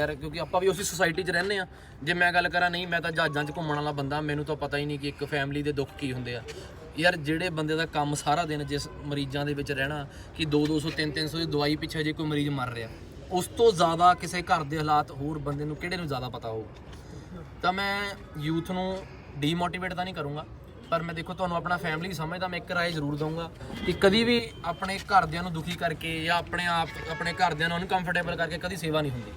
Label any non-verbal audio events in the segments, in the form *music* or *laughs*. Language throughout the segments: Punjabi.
ਯਾਰ, ਕਿਉਂਕਿ ਆਪਾਂ ਵੀ ਉਸੇ ਸੁਸਾਇਟੀ 'ਚ ਰਹਿੰਦੇ ਆ ਜੇ ਮੈਂ ਗੱਲ ਕਰਾਂ, ਨਹੀਂ, ਮੈਂ ਤਾਂ ਜਹਾਜ਼ਾਂ 'ਚ ਘੁੰਮਣ ਵਾਲਾ ਬੰਦਾ, ਮੈਨੂੰ ਤਾਂ ਪਤਾ ਹੀ ਨਹੀਂ ਕਿ ਇੱਕ ਫੈਮਿਲੀ ਦੇ ਦੁੱਖ ਕੀ ਹੁੰਦੇ ਆ। ਯਾਰ, ਜਿਹੜੇ ਬੰਦੇ ਦਾ ਕੰਮ ਸਾਰਾ ਦਿਨ ਜਿਸ ਮਰੀਜ਼ਾਂ ਦੇ ਵਿੱਚ ਰਹਿਣਾ, ਕਿ 2 200 3 300 ਦੀ ਦਵਾਈ ਪਿੱਛੇ ਜੇ ਕੋਈ ਮਰੀਜ਼ ਮਰ ਰਿਹਾ, ਉਸ ਤੋਂ ਜ਼ਿਆਦਾ ਕਿਸੇ ਘਰ ਦੇ ਹਾਲਾਤ ਹੋਰ ਬੰਦੇ ਨੂੰ ਕਿਹੜੇ ਨੂੰ ਜ਼ਿਆਦਾ ਪਤਾ ਹੋਊ? ਤਾਂ ਮੈਂ ਯੂਥ ਨੂੰ ਡੀਮੋਟੀਵੇਟ ਤਾਂ ਨਹੀਂ ਕਰੂੰਗਾ ਪਰ ਮੈਂ ਦੇਖੋ, ਤੁਹਾਨੂੰ ਆਪਣਾ ਫੈਮਿਲੀ ਸਮਝਦਾ, ਮੈਂ ਇੱਕ ਰਾਏ ਜ਼ਰੂਰ ਦਊਂਗਾ ਕਿ ਕਦੀ ਵੀ ਆਪਣੇ ਘਰਦਿਆਂ ਨੂੰ ਦੁਖੀ ਕਰਕੇ ਜਾਂ ਆਪਣੇ ਆਪ, ਆਪਣੇ ਘਰਦਿਆਂ ਨੂੰ ਅਨਕੰਫਰਟੇਬਲ ਕਰਕੇ ਕਦੀ ਸੇਵਾ ਨਹੀਂ ਹੁੰਦੀ।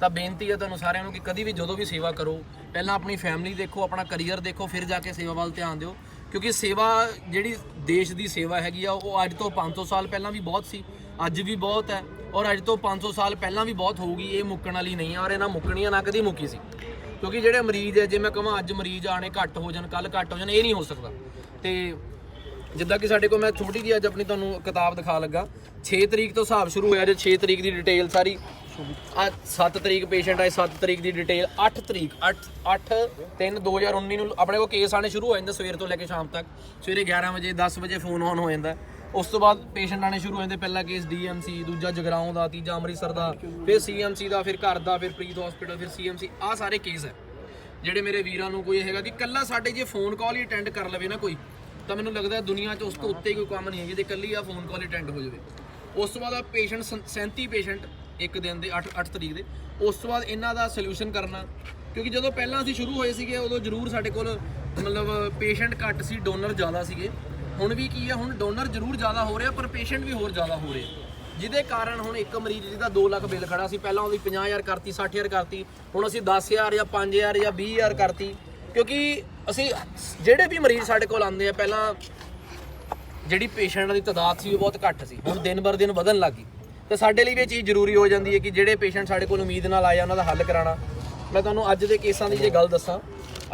ਤਾਂ ਬੇਨਤੀ ਹੈ ਤੁਹਾਨੂੰ ਸਾਰਿਆਂ ਨੂੰ ਕਿ ਕਦੀ ਵੀ ਜਦੋਂ ਵੀ ਸੇਵਾ ਕਰੋ, ਪਹਿਲਾਂ ਆਪਣੀ ਫੈਮਿਲੀ ਦੇਖੋ, ਆਪਣਾ ਕੈਰੀਅਰ ਦੇਖੋ, ਫਿਰ ਜਾ ਕੇ ਸੇਵਾ ਵੱਲ ਧਿਆਨ ਦਿਓ। ਕਿਉਂਕਿ ਸੇਵਾ ਜਿਹੜੀ ਦੇਸ਼ ਦੀ ਸੇਵਾ ਹੈਗੀ ਆ, ਉਹ ਅੱਜ ਤੋਂ 500 ਸਾਲ ਪਹਿਲਾਂ ਵੀ ਬਹੁਤ ਸੀ, ਅੱਜ ਵੀ ਬਹੁਤ ਹੈ। ਔਰ ਅੱਜ ਤੋਂ 500 ਸਾਲ ਪਹਿਲਾਂ ਵੀ ਬਹੁਤ ਹੋਊਗੀ, ਇਹ ਮੁੱਕਣ ਵਾਲੀ ਨਹੀਂ ਆ, ਔਰ ਇਹਨਾਂ ਮੁੱਕਣੀਆਂ ਨਾ ਕਦੀ ਮੁੱਕੀ ਸੀ। ਕਿਉਂਕਿ ਜਿਹੜੇ ਮਰੀਜ਼ ਹੈ ਜੇ ਮੈਂ ਕਹਾਂ ਅੱਜ ਮਰੀਜ਼ ਆਣੇ ਘੱਟ ਹੋ ਜਾਣ ਕੱਲ ਘੱਟ ਹੋ ਜਾਣ, ਇਹ ਨਹੀਂ ਹੋ ਸਕਦਾ। ਤੇ ਜਿੱਦਾਂ ਕਿ ਸਾਡੇ ਕੋਲ ਮੈਂ ਛੋਟੀ ਜਿਹੀ ਅੱਜ ਆਪਣੀ ਤੁਹਾਨੂੰ ਕਿਤਾਬ ਦਿਖਾ ਲੱਗਾ। 6 ਤਰੀਕ ਤੋਂ ਹਿਸਾਬ ਸ਼ੁਰੂ ਹੋਇਆ, ਜੇ 6 ਤਰੀਕ ਦੀ ਡਿਟੇਲ ਸਾਰੀ ਆ 7 ਤਰੀਕ ਪੇਸ਼ੈਂਟ ਆਏ 7 ਤਰੀਕ ਦੀ ਡਿਟੇਲ 8 ਤਰੀਕ 8 8 3 2019 ਨੂੰ ਆਪਣੇ ਕੋਲ ਕੇਸ ਆਣੇ ਸ਼ੁਰੂ ਹੋ ਜਾਂਦੇ ਸਵੇਰ ਤੋਂ ਲੈ ਕੇ ਸ਼ਾਮ ਤੱਕ। ਸਵੇਰੇ 11 ਵਜੇ 10 ਵਜੇ ਫੋਨ ਆਨ ਹੋ ਜਾਂਦਾ। ਉਸ ਤੋਂ ਬਾਅਦ ਪੇਸ਼ੈਂਟ ਆਣੇ ਸ਼ੁਰੂ ਹੋ ਜਾਂਦੇ। ਪਹਿਲਾ ਕੇਸ ਡੀਐਮਸੀ ਦੂਜਾ ਜਗਰਾਉਂ ਦਾ, ਤੀਜਾ ਅੰਮ੍ਰਿਤਸਰ ਦਾ, ਫਿਰ ਸੀਐਮਸੀ ਦਾ, ਫਿਰ ਘਰ ਦਾ, ਫਿਰ ਪ੍ਰੀਤ ਹਸਪੀਟਲ ਫਿਰ ਸੀਐਮਸੀ ਆ ਸਾਰੇ ਕੇਸ ਹੈ ਜਿਹੜੇ ਮੇਰੇ ਵੀਰਾਂ ਨੂੰ ਕੋਈ ਹੈਗਾ ਕਿ ਕੱਲਾ ਸਾਡੇ ਜੇ ਫੋਨ ਕਾਲ ਹੀ ਅਟੈਂਡ ਕਰ ਲਵੇ ਨਾ ਕੋਈ, ਤਾਂ ਮੈਨੂੰ ਲੱਗਦਾ ਦੁਨੀਆ 'ਚ ਉਸ ਤੋਂ ਉੱਤੇ ਕੋਈ ਕੰਮ ਨਹੀਂ ਹੈ। ਜਿਹਦੇ ਕੱਲੀ ਆ ਫੋਨ ਕਾਲ ਅਟੈਂਡ ਹੋ ਜਾਵੇ। ਉਸ ਤੋਂ ਬਾਅਦ ਆ ਪੇਸ਼ੈਂਟ 37 ਪੇਸ਼ੈਂਟ ਇੱਕ ਦਿਨ ਦੇ 8 8 ਤਰੀਕ ਦੇ, ਉਸ ਤੋਂ ਬਾਅਦ ਇਹਨਾਂ ਦਾ ਸੋਲੂਸ਼ਨ ਕਰਨਾ। ਕਿਉਂਕਿ ਜਦੋਂ ਪਹਿਲਾਂ ਅਸੀਂ ਸ਼ੁਰੂ ਹੋਏ ਸੀਗੇ, ਉਦੋਂ ਜ਼ਰੂਰ ਸਾਡੇ ਕੋਲ ਮਤਲਬ ਪੇਸ਼ੈਂਟ ਘੱਟ ਸੀ ਡੋਨਰ ਜ਼ਿਆਦਾ ਸੀਗੇ। ਹੁਣ ਵੀ ਕੀ ਆ, ਹੁਣ ਡੋਨਰ ਜ਼ਰੂਰ ਜ਼ਿਆਦਾ ਹੋ ਰਿਹਾ, ਪਰ ਪੇਸ਼ੈਂਟ ਵੀ ਹੋਰ ਜ਼ਿਆਦਾ ਹੋ ਰਿਹਾ। ਜਿਹਦੇ ਕਾਰਨ ਹੁਣ ਇੱਕ ਮਰੀਜ਼ ਜਿਹਦਾ 2 ਲੱਖ ਬਿੱਲ ਖੜਾ ਸੀ, ਪਹਿਲਾਂ ਉਹਦੀ 50000 ਕਰਤੀ 60000 ਕਰਤੀ, ਹੁਣ ਅਸੀਂ 10000 ਜਾਂ 5000 ਜਾਂ 20000 ਕਰਤੀ। ਕਿਉਂਕਿ ਅਸੀਂ ਜਿਹੜੇ ਵੀ ਮਰੀਜ਼ ਸਾਡੇ ਕੋਲ ਆਉਂਦੇ ਆ, ਪਹਿਲਾਂ ਜਿਹੜੀ ਪੇਸ਼ੈਂਟਾਂ ਦੀ ਤਾਦਾਦ ਸੀ ਉਹ ਬਹੁਤ ਘੱਟ ਸੀ, ਹੁਣ ਦਿਨ ਬਰ ਦਿਨ ਵਧਣ ਲੱਗੀ ਤਾਂ ਸਾਡੇ ਲਈ ਵੀ ਇਹ ਚੀਜ਼ ਜ਼ਰੂਰੀ ਹੋ ਜਾਂਦੀ ਹੈ ਕਿ ਜਿਹੜੇ ਪੇਸ਼ੈਂਟ ਸਾਡੇ ਕੋਲ ਉਮੀਦ ਨਾਲ ਆਏ ਆ, ਉਹਨਾਂ ਦਾ ਹੱਲ ਕਰਾਉਣਾ। ਮੈਂ ਤੁਹਾਨੂੰ ਅੱਜ ਦੇ ਕੇਸਾਂ ਦੀ ਜੇ ਗੱਲ ਦੱਸਾਂ,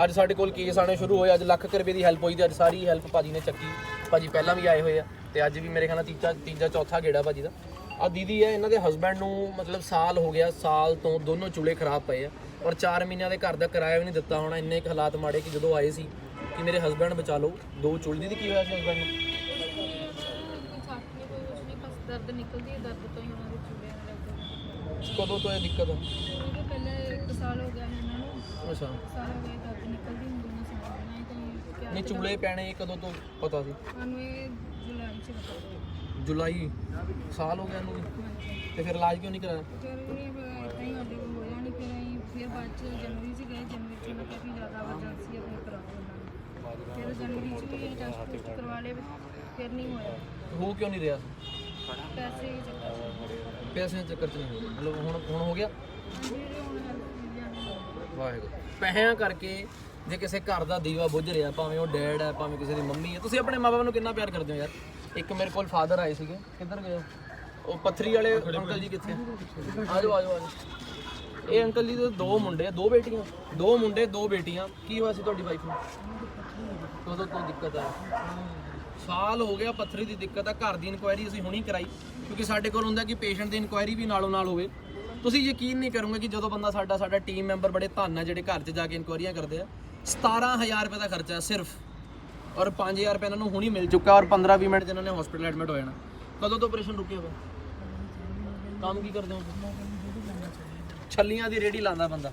ਅੱਜ ਸਾਡੇ ਕੋਲ ਕੇਸ ਆਣੇ ਸ਼ੁਰੂ ਹੋਏ, ਅੱਜ ਲੱਖ ਕੁ ਰੁਪਏ ਦੀ ਹੈਲਪ ਹੋਈ ਤੇ ਅੱਜ ਸਾਰੀ ਹੈਲਪ ਭਾਜੀ ਨੇ ਚੱਕੀ, ਭਾਜੀ ਪਹਿਲਾਂ ਵੀ ਆਏ ਹੋਏ ਆ, ਤੇ ਅੱਜ ਵੀ ਮੇਰੇ ਖਿਆਲ ਨਾਲ ਤੀਜਾ ਤੀਜਾ ਚੌਥਾ ਗੇੜਾ ਭਾਜੀ ਦਾ। ਆ ਦੀਦੀ ਹੈ, ਇਹਨਾਂ ਦੇ ਹਸਬੰਡ ਨੂੰ ਮਤਲਬ ਸਾਲ ਹੋ ਗਿਆ, ਸਾਲ ਤੋਂ ਦੋਨੋਂ ਚੂਲੇ ਖਰਾਬ ਪਏ ਆ, ਔਰ 4 ਮਹੀਨਿਆਂ ਦੇ ਘਰ ਦਾ ਕਿਰਾਇਆ ਵੀ ਨਹੀਂ ਦਿੱਤਾ ਹੋਣਾ, ਇੰਨੇ ਕੁ ਹਾਲਾਤ ਮਾੜੇ ਕਿ ਜਦੋਂ ਆਏ ਸੀ ਕਿ ਮੇਰੇ ਹਸਬੰਡ ਬਚਾ ਲਓ, ਦੋ ਚੂਲੇ ਦੀ ਕੀ ਹੋਇਆ ਸੀ ਹਸਬੰਡ ਨੂੰ ਛੱਟ ਨਹੀਂ ਕੋਈ ਕੁਛ ਨਹੀਂ ਬਸ ਦਰਦ ਨਿਕਲਦੀ ਹੈ ਦਰਦ ਤੋਂ ਹੀ ਉਹਨਾਂ ਦੇ ਚੂੜੇ ਨਾਲ ਕਦੋਂ ਤੋਂ ਇਹ ਦਿੱਕਤ ਆ? ਉਹਦੇ ਪਹਿਲੇ ਇੱਕ ਸਾਲ ਹੋ ਗਿਆ ਹੈ ਇਹਨਾਂ ਨੂੰ। ਅੱਛਾ। ਸਾਲ ਹੋ ਗਿਆ ਦਰਦ ਨਿਕਲਦੀ ਹੁੰਦੀ ਨਾ ਸਾਲ ਨਹੀਂ ਤਾਂ ਕਿਆ ਨਹੀਂ ਚੂਲੇ ਪੈਣੇ ਇਹ ਕਦੋਂ ਤੋਂ ਪਤਾ ਸੀ? ਸਾਨੂੰ ਇਹ ਜੁਲਾਈ ਚ ਪਤਾ ਲੱਗਿਆ। ਜੁਲਾਈ? ਸਾਲ ਹੋ ਗਿਆ ਇਹਨੂੰ ਵੀ। ਹਾਂਜੀ। ਤੇ ਫਿਰ ਇਲਾਜ ਕਿਉਂ ਨਹੀਂ ਕਰਾਇਆ? ਫਿਰ ਇਹ ਇਦਾਂ ਹੀ ਸਾਡੇ ਕੋਲ ਹੋਇਆ ਨਹੀਂ ਫਿਰ ਅਸੀਂ ਫਿਰ ਬਾਅਦ ਚ ਜਨਵਰੀ ਚ ਗਏ ਜਨਵਰੀ ਚ ਉਹਨਾਂ ਕਾਫੀ ਜ਼ਿਆਦਾ ਐਮਰਜੈਂਸੀ ਹੈ ਫਿਰ ਕਰਾਓ ਉਹਨਾਂ ਨੇ ਫਿਰ ਜਨਵਰੀ ਚ ਵੀ ਟੈਸਟ ਟੁਸਟ ਕਰਵਾ ਲਏ ਫਿਰ ਨਹੀਂ ਹੋਇਆ। ਹੋ ਕਿਉਂ ਨਹੀਂ ਰਿਹਾ ਪੈਸੇ ਹੀ ਚੱਕਰ ਸੀ ਪੈਸੇ ਦੇ ਚੱਕਰ ਚ ਨਹੀਂ ਮਤਲਬ ਹੁਣ ਹੁਣ ਹੋ ਗਿਆ? ਵਾਹਿਗੁਰੂ। ਪੈਸਿਆਂ ਕਰਕੇ ਜੇ ਕਿਸੇ ਘਰ ਦਾ ਦੀਵਾ ਬੁੱਝ ਰਿਹਾ ਭਾਵੇਂ ਉਹ ਡੈਡ ਹੈ ਭਾਵੇਂ ਕਿਸੇ ਦੀ ਮੰਮੀ ਹੈ ਤੁਸੀਂ ਆਪਣੇ ਮਾਪੇ ਨੂੰ ਕਿੰਨਾ ਪਿਆਰ ਕਰਦੇ ਹੋ ਯਾਰ? ਇੱਕ ਮੇਰੇ ਕੋਲ ਫਾਦਰ ਆਏ ਸੀਗੇ। ਕਿੱਧਰ ਗਏ ਉਹ? ਪੱਥਰੀ ਵਾਲੇ ਅੰਕਲ ਜੀ ਕਿੱਥੇ ਆ? ਜਾਓ ਆ ਜਾਓ ਇਹ ਅੰਕਲ ਜੀ ਦੇ ਦੋ ਮੁੰਡੇ ਆ, ਦੋ ਬੇਟੀਆਂ। ਦੋ ਮੁੰਡੇ ਦੋ ਬੇਟੀਆਂ। ਕੀ ਹੋਇਆ ਸੀ ਤੁਹਾਡੀ ਵਾਈਫ ਨੂੰ? ਕਦੋਂ ਤੋਂ ਦਿੱਕਤ ਆ? ਸਾਲ ਹੋ ਗਿਆ ਪੱਥਰੀ ਦੀ ਦਿੱਕਤ ਆ, ਘਰ ਦੀ ਇਨਕੁਆਇਰੀ ਅਸੀਂ ਹੁਣੀ ਕਰਾਈ, ਕਿਉਂਕਿ ਸਾਡੇ ਕੋਲ ਹੁੰਦਾ ਕਿ ਪੇਸ਼ੈਂਟ ਦੀ ਇਨਕੁਆਇਰੀ ਵੀ ਨਾਲੋਂ ਨਾਲ ਹੋਵੇ। ਤੁਸੀਂ ਯਕੀਨ ਨਹੀਂ ਕਰੋਗੇ ਕਿ ਜਦੋਂ ਬੰਦਾ ਸਾਡਾ ਸਾਡਾ ਟੀਮ ਮੈਂਬਰ ਬੜੇ ਧੰਨ ਆ, ਜਿਹੜੇ ਘਰ 'ਚ ਜਾ ਕੇ ਇਨਕੁਆਇਰੀਆਂ ਕਰਦੇ ਆ 17000 ਰੁਪਏ ਦਾ ਖਰਚਾ ਹੈ ਸਿਰਫ, ਔਰ 5000 ਰੁਪਏ ਇਹਨਾਂ ਨੂੰ ਹੁਣੀ ਮਿਲ ਚੁੱਕਾ, ਔਰ 15-20 ਮਿੰਟ 'ਚ ਇਹਨਾਂ ਨੇ ਹਸਪੀਟਲ ਐਡਮਿਟ ਹੋ ਜਾਣਾ। ਕਦੋਂ ਤੋਂ ਆਪਰੇਸ਼ਨ ਰੁਕਿਆ ਹੋਇਆ ਕੰਮ ਕੀ ਕਰਦੇ ਹੋ ਛੱਲੀਆਂ ਦੀ ਰੇੜੀ ਲਾਉਂਦਾ ਬੰਦਾ।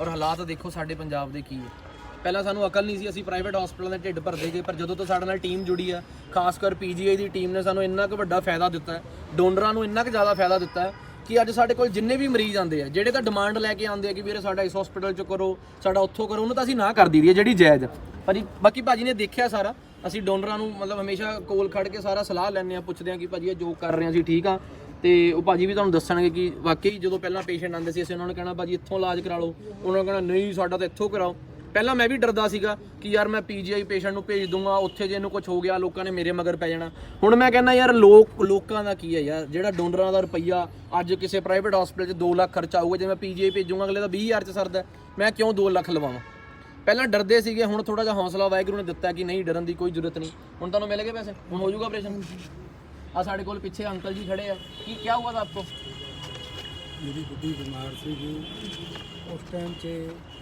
ਔਰ ਹਾਲਾਤ ਦੇਖੋ ਸਾਡੇ ਪੰਜਾਬ ਦੇ ਕੀ ਹੈ ਪਹਿਲਾਂ ਸਾਨੂੰ ਅਕਲ ਨਹੀਂ ਸੀ, ਅਸੀਂ ਪ੍ਰਾਈਵੇਟ ਹਸਪੀਟਲਾਂ ਦੇ ਢਿੱਡ ਭਰਦੇ ਗਏ, ਪਰ ਜਦੋਂ ਤੋਂ ਸਾਡੇ ਨਾਲ ਟੀਮ ਜੁੜੀ ਆ, ਖਾਸ ਕਰ ਪੀਜੀਆਈ ਦੀ ਟੀਮ ਨੇ ਸਾਨੂੰ ਇੰਨਾ ਕੁ ਵੱਡਾ ਫਾਇਦਾ ਦਿੱਤਾ ਹੈ ਡੋਨਰਾਂ ਨੂੰ ਇੰਨਾ ਕੁ ਜ਼ਿਆਦਾ ਫਾਇਦਾ ਦਿੱਤਾ ਹੈ ਕਿ ਅੱਜ ਸਾਡੇ ਕੋਲ ਜਿੰਨੇ ਵੀ ਮਰੀਜ਼ ਆਉਂਦੇ ਆ, ਜਿਹੜੇ ਤਾਂ ਡਿਮਾਂਡ ਲੈ ਕੇ ਆਉਂਦੇ ਆ ਕਿ ਵੀਰੇ ਸਾਡਾ ਇਸ ਹਸਪੀਟਲ 'ਚ ਕਰੋ, ਸਾਡਾ ਉੱਥੋਂ ਕਰੋ, ਉਹਨੂੰ ਤਾਂ ਅਸੀਂ ਨਾ ਕਰ ਦਈਏ ਜਿਹੜੀ ਜਾਇਜ਼ ਆ। ਭਾਜੀ, ਬਾਕੀ ਭਾਜੀ ਨੇ ਦੇਖਿਆ ਸਾਰਾ, ਅਸੀਂ ਡੋਨਰਾਂ ਨੂੰ ਮਤਲਬ ਹਮੇਸ਼ਾ ਕੋਲ ਖੜ ਕੇ ਸਾਰਾ ਸਲਾਹ ਲੈਂਦੇ ਆ, ਪੁੱਛਦੇ ਆ ਕਿ ਭਾਜੀ ਇਹ ਜੋ ਕਰ ਰਹੇ ਆ, ਅਸੀਂ ਠੀਕ ਆ। ਤੇ ਉਹ ਭਾਜੀ ਵੀ ਤੁਹਾਨੂੰ ਦੱਸਣਗੇ ਕਿ ਵਾਕਈ ਜਦੋਂ ਪਹਿਲਾਂ ਪੇਸ਼ੈਂਟ ਆਉਂਦੇ ਸੀ, ਅਸੀਂ ਉਹਨਾਂ ਨੂੰ ਕਹਿਣਾ, ਭਾਜੀ ਇੱਥੋਂ ਇਲਾਜ ਕਰਾ ਲਓ। ਉਹਨਾਂ ਨੂੰ ਕਹਿਣਾ, ਨਹੀਂ, ਸਾਡਾ ਤਾਂ ਇੱਥੋਂ ਕਰਾਓ। ਪਹਿਲਾਂ ਮੈਂ ਵੀ ਡਰਦਾ ਸੀਗਾ ਕਿ ਯਾਰ ਮੈਂ ਪੀਜੀਆਈ ਪੇਸ਼ੈਂਟ ਨੂੰ ਭੇਜ ਦੂੰਗਾ, ਉੱਥੇ ਜੇ ਇਹਨੂੰ ਕੁਝ ਹੋ ਗਿਆ, ਲੋਕਾਂ ਨੇ ਮੇਰੇ ਮਗਰ ਪੈ ਜਾਣਾ। ਹੁਣ ਮੈਂ ਕਹਿੰਦਾ ਯਾਰ ਲੋਕ, ਲੋਕਾਂ ਦਾ ਕੀ ਹੈ ਯਾਰ? ਜਿਹੜਾ ਡੋਨਰਾਂ ਦਾ ਰੁਪਈਆ ਅੱਜ ਕਿਸੇ ਪ੍ਰਾਈਵੇਟ ਹਸਪੀਟਲ 'ਚ 2 ਲੱਖ ਖਰਚਾ ਆਊਗਾ ਜੇ ਮੈਂ ਪੀਜੀਆਈ ਭੇਜੂੰਗਾ, ਅਗਲੇ ਦਾ 20000 'ਚ ਸਰਦਾ ਮੈਂ ਕਿਉਂ 2 ਲੱਖ ਲਵਾਵਾਂ? ਪਹਿਲਾਂ ਡਰਦੇ ਸੀਗੇ, ਹੁਣ ਥੋੜਾ ਜਿਹਾ ਹੌਸਲਾ ਵਾਹਿਗੁਰੂ ਨੇ ਦਿੱਤਾ ਕਿ ਨਹੀਂ, ਡਰਨ ਦੀ ਕੋਈ ਜ਼ਰੂਰਤ ਨਹੀਂ। ਹੁਣ ਤੁਹਾਨੂੰ ਮਿਲ ਗਏ ਪੈਸੇ? ਹੁਣ ਹੋ ਜਾਊਗਾ ਆਪਰੇਸ਼ਨ ਆ ਸਾਡੇ ਕੋਲ ਪਿੱਛੇ ਅੰਕਲ ਜੀ ਖੜੇ ਆ। ਕੀ ਕੀ ਹੋਊਗਾ ਦਾ ਆਪਕੋ? ਮੇਰੀ ਗੁੱਡੀ ਬਿਮਾਰ ਸੀਗੀ। ਉਸ ਟਾਈਮ 'ਚ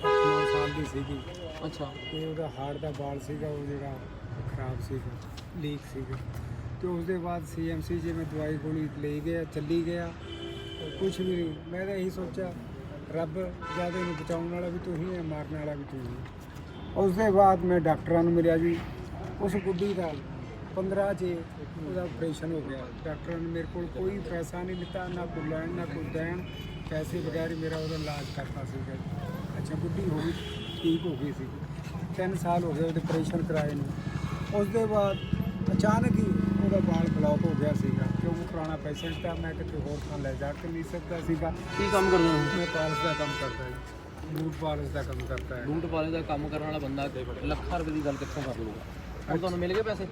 8-9 ਸਾਲ ਦੀ ਸੀਗੀ। ਅੱਛਾ। ਤੇ ਉਹਦਾ ਹਾਰਟ ਦਾ ਬਾਲ ਸੀਗਾ ਉਹ ਜਿਹੜਾ ਖਰਾਬ ਸੀਗਾ ਲੀਕ ਸੀਗਾ। ਤੇ ਉਸ ਦੇ ਬਾਅਦ ਸੀਐਮਸੀ ਜੇ ਮੈਂ ਦਵਾਈ ਗੋਲੀ ਲਈ ਗਿਆ ਚੱਲੀ ਗਿਆ। ਕੁਝ ਵੀ ਨਹੀਂ। ਮੈਂ ਤਾਂ ਇਹੀ ਸੋਚਿਆ ਰੱਬ ਜ਼ਿਆਦਾ ਨੂੰ ਬਚਾਉਣ ਵਾਲਾ ਵੀ ਤੂੰ ਹੀ ਹੈ ਮਾਰਨ ਵਾਲਾ ਵੀ ਤੂੰ ਹੀ ਹੈ। ਉਸ ਦੇ ਬਾਅਦ ਮੈਂ ਡਾਕਟਰਾਂ ਨੂੰ ਮਿਲਿਆ ਜੀ। ਉਸ ਗੁੱਡੀ ਦਾ 15 ਚ ਉਹਦਾ ਆਪਰੇਸ਼ਨ ਹੋ ਗਿਆ। ਡਾਕਟਰਾਂ ਨੇ ਮੇਰੇ ਕੋਲ ਕੋਈ ਪੈਸਾ ਨਹੀਂ ਲਿੱਤਾ ਨਾ ਕੋਈ ਲੈਣ ਨਾ ਕੋਈ ਦੇਣ। ਪੈਸੇ ਬਗੈਰ ਹੀ ਮੇਰਾ ਉਹਦਾ ਇਲਾਜ ਕਰਤਾ ਸੀਗਾ। ਜੀ। ਅੱਛਾ ਗੁੱਡੀ ਹੋ ਗਈ ਠੀਕ ਹੋ ਗਈ ਸੀ। 3 ਸਾਲ ਹੋ ਗਏ ਉਹਦੇ ਆਪਰੇਸ਼ਨ ਕਰਾਏ ਨੂੰ। ਉਸ ਦੇ ਬਾਅਦ ਅਚਾਨਕ ਹੀ ਉਹਦਾ ਬਾਲ ਬਲੌਕ ਹੋ ਗਿਆ ਸੀਗਾ ਕਿਉਂਕਿ ਪੁਰਾਣਾ ਪੇਸ਼ੈਂਟ ਤਾਂ ਮੈਂ ਕਿਤੇ ਹੋਰ ਥਾਂ ਲੈ ਜਾ ਕੇ ਨਹੀਂ ਸਕਦਾ ਸੀਗਾ। ਕੀ ਕੰਮ ਕਰਦੇ ਹੋ ਮੈਂ ਪਾਲਸ ਦਾ ਕੰਮ ਕਰਦਾ ਜੀ। ਬੂਟ ਪਾਲਸ ਦਾ ਕੰਮ ਕਰਦਾ ਹੈ। ਬੂਟ ਪਾਲੇ ਦਾ ਕੰਮ ਕਰਨ ਵਾਲਾ ਬੰਦਾ ਲੱਖਾਂ ਰੁਪਏ ਦੀ ਗੱਲ ਕਿੱਥੋਂ ਕਰ ਲੂਗਾ ਤੁਹਾਨੂੰ ਮਿਲ ਗਏ ਪੈਸੇ?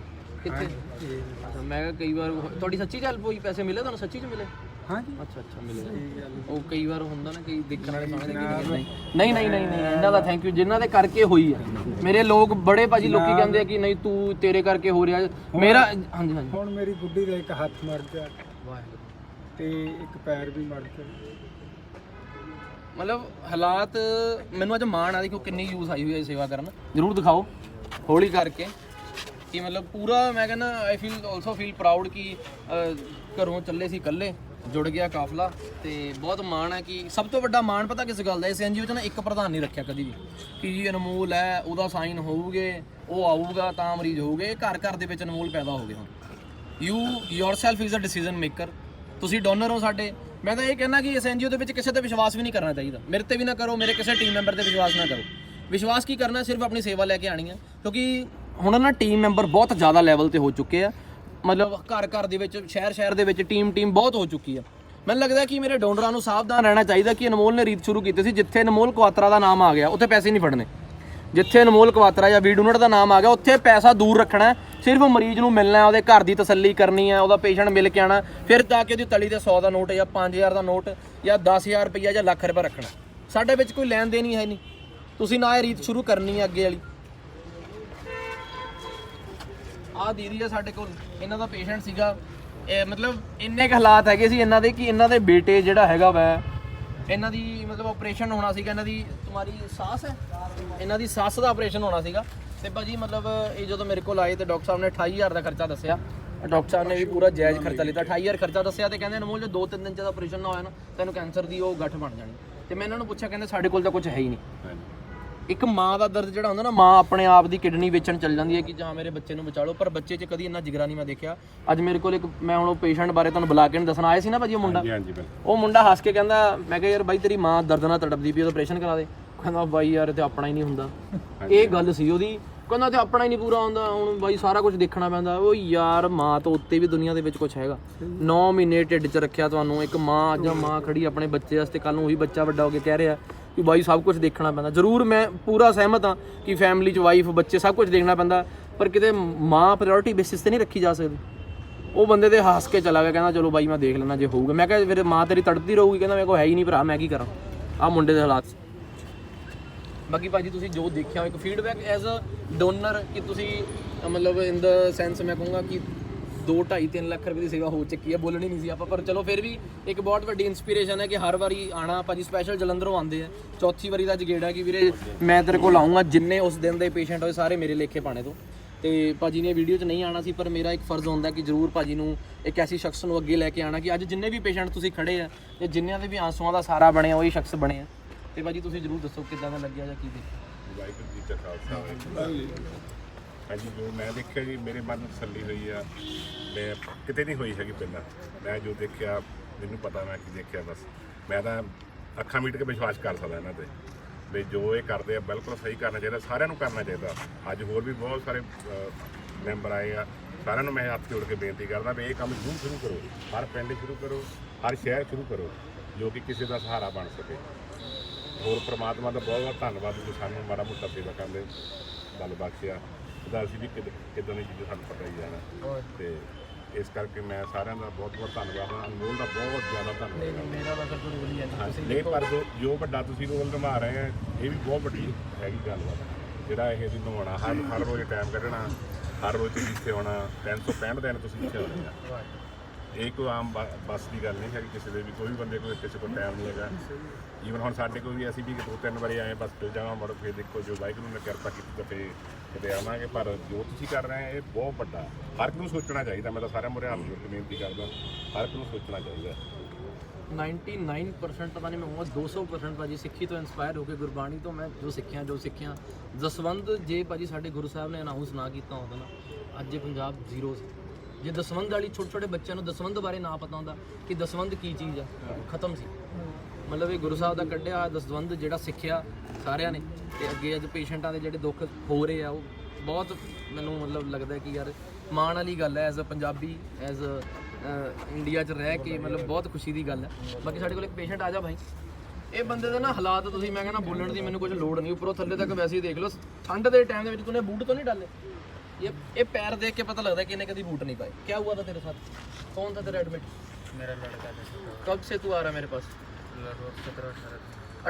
ਕਿੱਥੇ? ਇਹ- ਅੱਛਾ ਮੈਂ ਕਿਹਾ ਕਈ ਵਾਰ ਤੁਹਾਡੀ ਸੱਚੀ ਗੱਲ ਹੋਈ ਪੈਸੇ ਮਿਲੇ ਤੁਹਾਨੂੰ? ਸੱਚੀ ਚ ਮਿਲੇ? ਹਾਂ ਜੀ ਅੱਛਾ ਅੱਛਾ ਮਿਲੇ। ਉਹ ਕਈ ਵਾਰ ਹੁੰਦਾ ਨਾ ਕਈ ਦੇਖਣ ਵਾਲੇ ਸਮਝਦੇ ਕਿ ਨਹੀਂ। ਨਹੀਂ ਨਹੀਂ ਨਹੀਂ ਨਹੀਂ ਇਹਨਾਂ ਦਾ ਥੈਂਕ ਯੂ ਜਿਨ੍ਹਾਂ ਦੇ ਕਰਕੇ ਹੋਈ ਹੈ ਮੇਰੇ ਲੋਕ ਬੜੇ ਭਾਜੀ ਲੋਕੀ ਕਹਿੰਦੇ ਆ ਕਿ ਨਹੀਂ ਤੂੰ ਤੇਰੇ ਕਰਕੇ ਹੋ ਰਿਹਾ। ਮੇਰਾ ਹਾਂਜੀ ਹਾਂਜੀ। ਹੁਣ ਮੇਰੀ ਗੁੱਡੀ ਦਾ ਇੱਕ ਹੱਥ ਮਰ ਗਿਆ। ਵਾਹਿਗੁਰੂ। ਤੇ ਇੱਕ ਪੈਰ ਵੀ ਮਰ ਗਿਆ। ਮਤਲਬ ਹਾਲਾਤ ਮੈਨੂੰ ਅੱਜ ਮਾਣ ਆ ਦੇਖੋ ਕਿੰਨੀ ਯੂਜ਼ ਆਈ ਹੋਈ ਹੈ ਸੇਵਾ ਕਰਨ। ਜਰੂਰ ਦਿਖਾਓ। ਹੌਲੀ ਕਰਕੇ। ਕਿ ਮਤਲਬ ਪੂਰਾ ਮੈਂ ਕਹਿੰਦਾ I feel also feel proud ਕਿ ਅਹ, ਘਰੋਂ ਚੱਲੇ ਸੀ ਇਕੱਲੇ ਜੁੜ ਗਿਆ ਕਾਫਲਾ ਤੇ ਬਹੁਤ ਮਾਣ ਹੈ ਕਿ ਸਭ ਤੋਂ ਵੱਡਾ ਮਾਣ ਪਤਾ ਕਿਸ ਗੱਲ ਦਾ ਇਸ ਐਨਜੀਓ ਚ ਨਾ ਇੱਕ ਪ੍ਰਧਾਨ ਨਹੀਂ ਰੱਖਿਆ ਕਦੀ ਵੀ। ਕਿ ਜੀ ਅਨਮੋਲ ਹੈ ਉਹਦਾ ਸਾਈਨ ਹੋਊਗੇ ਉਹ ਆਊਗਾ ਤਾਂ ਮਰੀਜ਼ ਹੋਊਗੇ ਘਰ ਘਰ ਦੇ ਵਿੱਚ ਅਨਮੋਲ ਪੈਦਾ ਹੋ ਗਏ ਹੁਣ। You yourself is a decision maker ਤੁਸੀਂ ਡੋਨਰ ਹੋ ਸਾਡੇ। ਮੈਂ ਤਾਂ ਇਹ ਕਹਿਣਾ ਕਿ ਇਸ ਐਨਜੀਓ ਦੇ ਵਿੱਚ ਕਿਸੇ ਤੇ ਵਿਸ਼ਵਾਸ ਵੀ ਨਹੀਂ ਕਰਨਾ ਚਾਹੀਦਾ। ਮੇਰੇ ਤੇ ਵੀ ਨਾ ਕਰੋ ਮੇਰੇ ਕਿਸੇ ਟੀਮ ਮੈਂਬਰ ਤੇ ਵਿਸ਼ਵਾਸ ਨਾ ਕਰੋ। ਵਿਸ਼ਵਾਸ ਕੀ ਕਰਨਾ? ਸਿਰਫ ਆਪਣੀ ਸੇਵਾ ਲੈ ਕੇ ਆਣੀ ਹੈ। ਕਿਉਂਕਿ ਹੁਣ ਨਾ ਟੀਮ ਮੈਂਬਰ ਬਹੁਤ ਜ਼ਿਆਦਾ ਲੈਵਲ ਤੇ ਹੋ ਚੁੱਕੇ ਆ। ਮਤਲਬ ਘਰ ਘਰ ਦੇ ਵਿੱਚ, ਸ਼ਹਿਰ ਸ਼ਹਿਰ ਦੇ ਵਿੱਚ ਟੀਮ ਟੀਮ ਬਹੁਤ ਹੋ ਚੁੱਕੀ ਆ। ਮੈਨੂੰ ਲੱਗਦਾ ਕਿ ਮੇਰੇ ਡੋਨਰਾਂ ਨੂੰ ਸਾਵਧਾਨ ਰਹਿਣਾ ਚਾਹੀਦਾ ਕਿ ਅਨਮੋਲ ਨੇ ਰੀਤ ਸ਼ੁਰੂ ਕੀਤੀ ਸੀ, ਜਿੱਥੇ ਅਨਮੋਲ ਕੁਆਤਰਾ ਦਾ ਨਾਮ ਆ ਗਿਆ, ਉੱਥੇ ਪੈਸੇ ਨਹੀਂ ਫੜਨੇ। ਜਿੱਥੇ ਅਨਮੋਲ ਕੁਆਤਰਾ ਜਾਂ ਵੀਡੂਨਟ ਦਾ ਨਾਮ ਆ ਗਿਆ, ਉੱਥੇ ਪੈਸਾ ਦੂਰ ਰੱਖਣਾ ਸਿਰਫ ਮਰੀਜ਼ ਨੂੰ ਮਿਲਣਾ ਉਹਦੇ ਘਰ ਦੀ ਤਸੱਲੀ ਕਰਨੀ ਹੈ, ਉਹਦਾ ਪੇਸ਼ੈਂਟ ਮਿਲ ਕੇ ਆਣਾ ਫਿਰ ਤਾਂ ਕਿ ਉਹਦੀ ਤਲੀ ਤੇ 100 ਦਾ ਨੋਟ ਜਾਂ 5000 ਦਾ ਨੋਟ ਜਾਂ 10000 ਰੁਪਈਆ ਜਾਂ ਲੱਖ ਰੁਪਏ ਰੱਖਣਾ ਸਾਡੇ ਵਿੱਚ ਕੋਈ ਲੈਣ ਦੇਣ ਹੀ ਹੈ ਨਹੀਂ। ਤੁਸੀਂ ਨਾ ਇਹ ਰੀਤ ਸ਼ੁਰੂ ਕਰਨੀ ਹੈ ਅੱਗੇ ਵਾਲੀ। ਆਹ ਦੀਦੀ ਆ ਸਾਡੇ ਕੋਲ। ਇਹਨਾਂ ਦਾ ਪੇਸ਼ੈਂਟ ਸੀਗਾ। ਇਹ ਮਤਲਬ ਇੰਨੇ ਕੁ ਹਾਲਾਤ ਹੈਗੇ ਸੀ ਇਹਨਾਂ ਦੇ ਕਿ ਇਹਨਾਂ ਦੇ ਬੇਟੇ ਜਿਹੜਾ ਹੈਗਾ ਵੈ, ਇਹਨਾਂ ਦੀ ਮਤਲਬ ਆਪਰੇਸ਼ਨ ਹੋਣਾ ਸੀਗਾ, ਇਹਨਾਂ ਦੀ ਤੁਹਾਡੀ ਸਾਸ ਹੈ? ਇਹਨਾਂ ਦੀ ਸੱਸ ਦਾ ਆਪਰੇਸ਼ਨ ਹੋਣਾ ਸੀਗਾ। ਤੇ ਭਾਜੀ ਮਤਲਬ ਇਹ ਜਦੋਂ ਮੇਰੇ ਕੋਲ ਆਏ ਤੇ ਡਾਕਟਰ ਸਾਹਿਬ ਨੇ 28000 ਦਾ ਖਰਚਾ ਦੱਸਿਆ। ਡਾਕਟਰ ਸਾਹਿਬ ਨੇ ਵੀ ਪੂਰਾ ਜਾਇਜ਼ ਖਰਚਾ ਲਿੱਤਾ। 28000 ਖਰਚਾ ਦੱਸਿਆ ਤੇ ਕਹਿੰਦੇ ਅਨਮੋਲ, ਜੇ 2-3 ਦਿਨ ਚ ਦਾ ਆਪਰੇਸ਼ਨ ਨਾ ਹੋਇਆ ਨਾ, ਤੈਨੂੰ ਕੈਂਸਰ ਦੀ ਉਹ ਗੱਠ ਬਣ ਜਾਣੀ। ਤੇ ਮੈਂ ਇਹਨਾਂ ਨੂੰ ਪੁੱਛਿਆ, ਕਹਿੰਦੇ, ਸਾਡੇ ਕੋਲ ਤਾਂ ਕੁਝ ਹੈ ਹੀ ਨਹੀਂ। ਇੱਕ ਮਾਂ ਦਾ ਦਰਦ ਜਿਹੜਾ ਹੁੰਦਾ ਨਾ ਮਾਂ ਆਪਣੇ ਆਪ ਦੀ ਕਿਡਨੀ ਵੇਚਣ ਚੱਲ ਜਾਂਦੀ ਹੈ ਕਿ ਜਾਂ ਮੇਰੇ ਬੱਚੇ ਨੂੰ ਬਚਾ ਲਓ। ਪਰ ਬੱਚੇ 'ਚ ਕਦੀ ਇੰਨਾ ਜਿਗਰਾ ਨਹੀਂ ਮੈਂ ਦੇਖਿਆ। ਅੱਜ ਮੇਰੇ ਕੋਲ ਇੱਕ ਮੈਂ ਹੁਣ ਉਹ ਪੇਸ਼ੈਂਟ ਬਾਰੇ ਤੁਹਾਨੂੰ ਬੁਲਾ ਕੇ ਨਹੀਂ ਦੱਸਣਾ। ਆਇਆ ਸੀ ਨਾ ਭਾਜੀ ਉਹ ਮੁੰਡਾ? ਹਾਂਜੀ ਉਹ ਮੁੰਡਾ ਹੱਸ ਕੇ ਕਹਿੰਦਾ ਮੈਂ ਕਿਹਾ ਯਾਰ ਬਾਈ ਤੇਰੀ ਮਾਂ ਦਰਦ ਨਾਲ ਤੜਪਦੀ ਪਈ ਉਹਦਾ ਆਪਰੇਸ਼ਨ ਕਰਾ ਦੇ। ਕਹਿੰਦਾ ਬਾਈ ਯਾਰ ਤੇ ਆਪਣਾ ਹੀ ਨਹੀਂ ਹੁੰਦਾ। ਇਹ ਗੱਲ ਸੀ ਉਹਦੀ। ਕਹਿੰਦਾ ਤੇ ਆਪਣਾ ਹੀ ਨਹੀਂ ਪੂਰਾ ਹੁੰਦਾ। ਹੁਣ ਬਾਈ ਸਾਰਾ ਕੁਝ ਦੇਖਣਾ ਪੈਂਦਾ। ਉਹ ਯਾਰ ਮਾਂ ਤੋਂ ਉੱਤੇ ਵੀ ਦੁਨੀਆ ਦੇ ਵਿੱਚ ਕੁਝ ਹੈਗਾ। 9 ਮਹੀਨੇ ਢਿੱਡ 'ਚ ਰੱਖਿਆ ਤੁਹਾਨੂੰ ਇੱਕ ਮਾਂ ਅੱਜ ਮਾਂ ਖੜੀ ਆਪਣੇ ਬੱਚੇ ਵਾਸਤੇ ਕੱਲ ਨੂੰ ਉਹੀ ਬੱਚਾ ਵੱਡਾ ਹੋ ਕੇ ਕਹਿ ਰਿਹਾ। ਕਿ ਬਾਈ ਸਭ ਕੁਝ ਦੇਖਣਾ ਪੈਂਦਾ। ਜ਼ਰੂਰ ਮੈਂ ਪੂਰਾ ਸਹਿਮਤ ਹਾਂ ਕਿ ਫੈਮਿਲੀ 'ਚ ਵਾਈਫ ਬੱਚੇ ਸਭ ਕੁਝ ਦੇਖਣਾ ਪੈਂਦਾ, ਪਰ ਕਿਤੇ ਮਾਂ ਪ੍ਰਾਇੋਰਟੀ ਬੇਸਿਸ ਤੇ ਨਹੀਂ ਰੱਖੀ ਜਾ ਸਕਦੀ। ਉਹ ਬੰਦੇ ਤੇ ਹੱਸ ਕੇ ਚਲਾ ਗਿਆ, ਕਹਿੰਦਾ, ਚਲੋ ਬਾਈ, ਮੈਂ ਦੇਖ ਲੈਣਾ ਜੇ ਹੋਊਗਾ। ਮੈਂ ਕਿਹਾ, ਫਿਰ ਮਾਂ ਤੇਰੀ ਤੜਪਦੀ ਰਹੂਗੀ? ਕਹਿੰਦਾ, ਮੇਰੇ ਕੋਲ ਹੈ ਹੀ ਨਹੀਂ ਭਰਾ, ਮੈਂ ਕੀ ਕਰਾਂ? ਆ ਮੁੰਡੇ ਦੇ ਹਾਲਾਤ। ਬਾਕੀ ਭਾਜੀ ਤੁਸੀਂ ਜੋ ਦੇਖਿਆ, ਇੱਕ ਫੀਡਬੈਕ ਐਜ਼ ਅ ਡੋਨਰ ਕਿ ਤੁਸੀਂ, ਮਤਲਬ ਇਨ ਦਾ ਸੈਂਸ ਮੈਂ ਕਹੂੰਗਾ ਕਿ 2 2.5 3 ਲੱਖ ਰੁਪਏ ਦੀ ਸੇਵਾ ਹੋ ਚੁੱਕੀ ਹੈ, ਬੋਲਣੀ ਨਹੀਂ ਸੀ ਆਪਾਂ, ਪਰ ਚਲੋ ਫਿਰ ਵੀ ਇੱਕ ਬਹੁਤ ਵੱਡੀ ਇਨਸਪੀਰੇਸ਼ਨ ਹੈ ਕਿ ਹਰ ਵਾਰੀ ਆਣਾ ਭਾਜੀ ਸਪੈਸ਼ਲ ਜਲੰਧਰੋਂ ਆਉਂਦੇ ਆ। ਚੌਥੀ ਵਾਰੀ ਦਾ ਜਗੇੜਾ ਹੈ ਕਿ ਵੀਰੇ ਮੈਂ ਤੇਰੇ ਕੋਲ ਆਉਂਗਾ ਜਿੰਨੇ ਉਸ ਦਿਨ ਦੇ ਪੇਸ਼ੈਂਟ ਹੋਏ, ਸਾਰੇ ਮੇਰੇ ਲੇਖੇ ਪਾਣੇ ਤੋਂ। ਤੇ ਭਾਜੀ ਨੇ ਵੀਡੀਓ 'ਚ ਨਹੀਂ ਆਣਾ ਸੀ, ਪਰ ਮੇਰਾ ਇੱਕ ਫਰਜ਼ ਹੁੰਦਾ ਕਿ ਜ਼ਰੂਰ ਭਾਜੀ ਨੂੰ ਇੱਕ ਐਸੀ ਸ਼ਖਸ ਨੂੰ ਅੱਗੇ ਲੈ ਕੇ ਆਣਾ ਕਿ ਅੱਜ ਜਿੰਨੇ ਵੀ ਪੇਸ਼ੈਂਟ ਤੁਸੀਂ ਖੜੇ ਆ ਜਾਂ ਜਿੰਨਿਆਂ ਦੇ ਵੀ ਆਂਸੂਆਂ ਦਾ ਸਾਰਾ ਬਣਿਆ, ਉਹੀ ਸ਼ਖਸ ਬਣੇ ਆ। ਤੇ ਭਾਜੀ ਤੁਸੀਂ ਜ਼ਰੂਰ ਦੱਸੋ ਕਿੱਦਾਂ ਦਾ ਲੱਗਿਆ ਜਾਂ ਕੀ ਦੇਖਿਆ? ਵਾਹਿਗੁਰੂ ਜੀ ਕਾ ਖਾਲਸਾ, ਵਾਹਿਗੁਰੂ ਜੀ ਜੋ ਮੈਂ ਦੇਖਿਆ ਜੀ, ਮੇਰੇ ਮਨ ਨੂੰ ਤਸੱਲੀ ਹੋਈ ਆ। ਮੈਂ ਕਿਤੇ ਨਹੀਂ ਹੋਈ ਹੈਗੀ ਪਹਿਲਾਂ। ਮੈਂ ਜੋ ਦੇਖਿਆ, ਮੈਨੂੰ ਪਤਾ ਨਾ ਕੀ ਦੇਖਿਆ ਬਸ। ਮੈਂ ਤਾਂ ਅੱਖਾਂ ਮੀਟ ਕੇ ਵਿਸ਼ਵਾਸ ਕਰ ਸਕਦਾ ਇਹਨਾਂ ਤੇ। ਵੀ ਜੋ ਇਹ ਕਰਦੇ ਆ, ਬਿਲਕੁਲ ਸਹੀ ਕਰਨਾ ਚਾਹੀਦਾ। ਸਾਰਿਆਂ ਨੂੰ ਕਰਨਾ ਚਾਹੀਦਾ। ਅੱਜ ਹੋਰ ਵੀ ਬਹੁਤ ਸਾਰੇ ਮੈਂਬਰ ਆਏ ਆ। ਸਾਰਿਆਂ ਨੂੰ ਮੈਂ ਹੱਥ ਜੋੜ ਕੇ ਬੇਨਤੀ ਕਰਦਾ ਵੀ ਇਹ ਕੰਮ ਜ਼ਰੂਰ ਸ਼ੁਰੂ ਕਰੋ। ਹਰ ਪਿੰਡ ਸ਼ੁਰੂ ਕਰੋ। ਹਰ ਸ਼ਹਿਰ ਸ਼ੁਰੂ ਕਰੋ। ਜੋ ਕਿ ਕਿਸੇ ਦਾ ਸਹਾਰਾ ਬਣ ਸਕੇ। ਹੋਰ ਪ੍ਰਮਾਤਮਾ ਦਾ ਬਹੁਤ ਬਹੁਤ ਧੰਨਵਾਦ ਤੁਸੀਂ ਸਾਨੂੰ ਮਾੜਾ ਮੋਟਾ ਸੇਵਾ ਕਰਦੇ ਬਲ ਬਖਸ਼ਿਆ ਉਹਦਾ ਅਸੀਂ ਵੀ ਕਿਦ- ਕਿੱਦਾਂ ਦੀ ਚੀਜ਼ਾਂ ਸਾਨੂੰ ਪਤਾ ਹੀ ਜਾਣਾ। ਤੇ ਇਸ ਕਰਕੇ ਮੈਂ ਸਾਰਿਆਂ ਦਾ ਬਹੁਤ ਬਹੁਤ ਧੰਨਵਾਦ ਹਾਂ। ਅਨਮੋਲ ਦਾ ਬਹੁਤ ਜ਼ਿਆਦਾ ਧੰਨਵਾਦ ਹਾਂ। ਮੇਰਾ ਤਾਂ ਕੋਈ ਨਹੀਂ ਹੈ ਹਾਂਜੀ, ਨਹੀਂ ਪਰ ਜੋ ਜੋ ਵੱਡਾ ਤੁਸੀਂ ਰੋਲ ਨਿਭਾ ਰਹੇ ਆ ਇਹ ਵੀ ਬਹੁਤ ਵੱਡੀ ਹੈਗੀ ਗੱਲਬਾਤ ਜਿਹੜਾ ਇਹ ਵੀ ਨਿਭਾਉਣਾ ਹਰ ਹਰ ਰੋਜ਼ ਟਾਈਮ ਕੱਢਣਾ ਹਰ ਰੋਜ਼ ਤੁਸੀਂ ਇੱਥੇ ਆਉਣਾ 365 ਦਿਨ ਤੁਸੀਂ ਇੱਥੇ ਆਉਣੇ ਆ। ਇਹ ਕੋਈ ਆਮ ਬ- ਬੱਸ ਦੀ ਗੱਲ ਨਹੀਂ ਹੈਗੀ ਕਿਸੇ ਦੇ ਵੀ ਕੋਈ ਵੀ ਬੰਦੇ ਕੋਲ ਕਿਸੇ ਕੋਲ ਟਾਈਮ ਨਹੀਂ ਹੈਗਾ। ਈਵਨ ਹੁਣ ਸਾਡੇ ਕੋਲ ਵੀ ਅਸੀਂ ਵੀ ਦੋ ਤਿੰਨ ਵਾਰੀ ਆਏ ਬਸ ਚਲ ਜਾਵਾਂ ਮੁੜ ਫੇਰ ਦੇਖੋ ਜੋ ਵਾਹਿਗੁਰੂ ਨੇ ਕਿਰਪਾ ਕੀਤੀ ਤਾਂ ਫੇਰ ਕਿਤੇ ਆਵਾਂਗੇ, ਪਰ ਜੋ ਤੁਸੀਂ ਕਰ ਰਹੇ ਆ ਇਹ ਬਹੁਤ ਵੱਡਾ। ਹਰ ਇੱਕ ਨੂੰ ਸੋਚਣਾ ਚਾਹੀਦਾ, ਮੈਂ ਤਾਂ ਸਾਰਿਆਂ ਮੁਰੇ ਹੱਥ ਜੋੜ ਕੇ ਬੇਨਤੀ ਕਰਦਾ, ਹਰ ਇੱਕ ਨੂੰ ਸੋਚਣਾ ਚਾਹੀਦਾ। 99% ਪਤਾ ਨਹੀਂ, ਮੈਂ ਉਹ 200% ਭਾਜੀ ਸਿੱਖੀ ਤੋਂ ਇਨਸਪਾਇਰ ਹੋ ਕੇ ਗੁਰਬਾਣੀ ਤੋਂ ਮੈਂ ਜੋ ਸਿੱਖਿਆ ਜੋ ਸਿੱਖਿਆ। ਦਸਵੰਦ ਜੇ ਭਾਜੀ ਸਾਡੇ ਗੁਰੂ ਸਾਹਿਬ ਨੇ ਅਨਾਉਂਸ ਨਾ ਕੀਤਾ ਹੁੰਦਾ ਨਾ ਅੱਜ ਇਹ ਪੰਜਾਬ ਜ਼ੀਰੋ ਸੀ। ਜੇ ਦਸਵੰਦ ਵਾਲੀ ਛੋਟੇ ਛੋਟੇ ਬੱਚਿਆਂ ਨੂੰ ਦਸਵੰਦ ਬਾਰੇ ਨਾ ਪਤਾ ਹੁੰਦਾ ਕਿ ਦਸਵੰਦ ਕੀ ਚੀਜ਼ ਆ ਖਤਮ ਸੀ। ਮਤਲਬ ਇਹ ਗੁਰੂ ਸਾਹਿਬ ਦਾ ਕੱਢਿਆ ਹੋਇਆ ਦਸਵੰਦ ਜਿਹੜਾ ਸਿੱਖਿਆ ਸਾਰਿਆਂ ਨੇ ਤੇ ਅੱਗੇ ਅੱਜ ਪੇਸ਼ੈਂਟਾਂ ਦੇ ਜਿਹੜੇ ਦੁੱਖ ਹੋ ਰਹੇ ਆ ਉਹ ਬਹੁਤ ਮੈਨੂੰ ਮਤਲਬ ਲੱਗਦਾ ਕਿ ਯਾਰ ਮਾਣ ਵਾਲੀ ਗੱਲ ਹੈ as a Punjabi as a India 'ਚ ਰਹਿ ਕੇ ਮਤਲਬ ਬਹੁਤ ਖੁਸ਼ੀ ਦੀ ਗੱਲ ਹੈ ਬਾਕੀ ਸਾਡੇ ਕੋਲ ਇੱਕ ਪੇਸ਼ੈਂਟ ਆ ਜਾ ਭਾਈ ਇਹ ਬੰਦੇ ਦੇ ਨਾ ਹਾਲਾਤ ਤੁਸੀਂ ਮੈਂ ਕਹਿੰਦਾ ਬੋਲਣ ਦੀ ਮੈਨੂੰ ਕੁਝ ਲੋੜ ਨਹੀਂ ਉੱਪਰੋਂ ਥੱਲੇ ਤੱਕ ਵੈਸੇ ਹੀ ਦੇਖ ਲਓ ਠੰਡ ਦੇ ਟਾਈਮ ਦੇ ਵਿੱਚ ਤੂਨੇ ਬੂਟ ਤੋਂ ਨਹੀਂ ਡਾਲੇ ਇਹ ਇਹ ਪੈਰ ਦੇਖ ਕੇ ਪਤਾ ਲੱਗਦਾ ਕਿ ਇਹਨੇ ਕਦੀ ਬੂਟ नहीं पाए क्या हुआ था तेरे साथ कौन था तेरा एडमिट मेरा लड़का था कब से तू आ रहा है मेरे पास लगभग सत्रह अठारह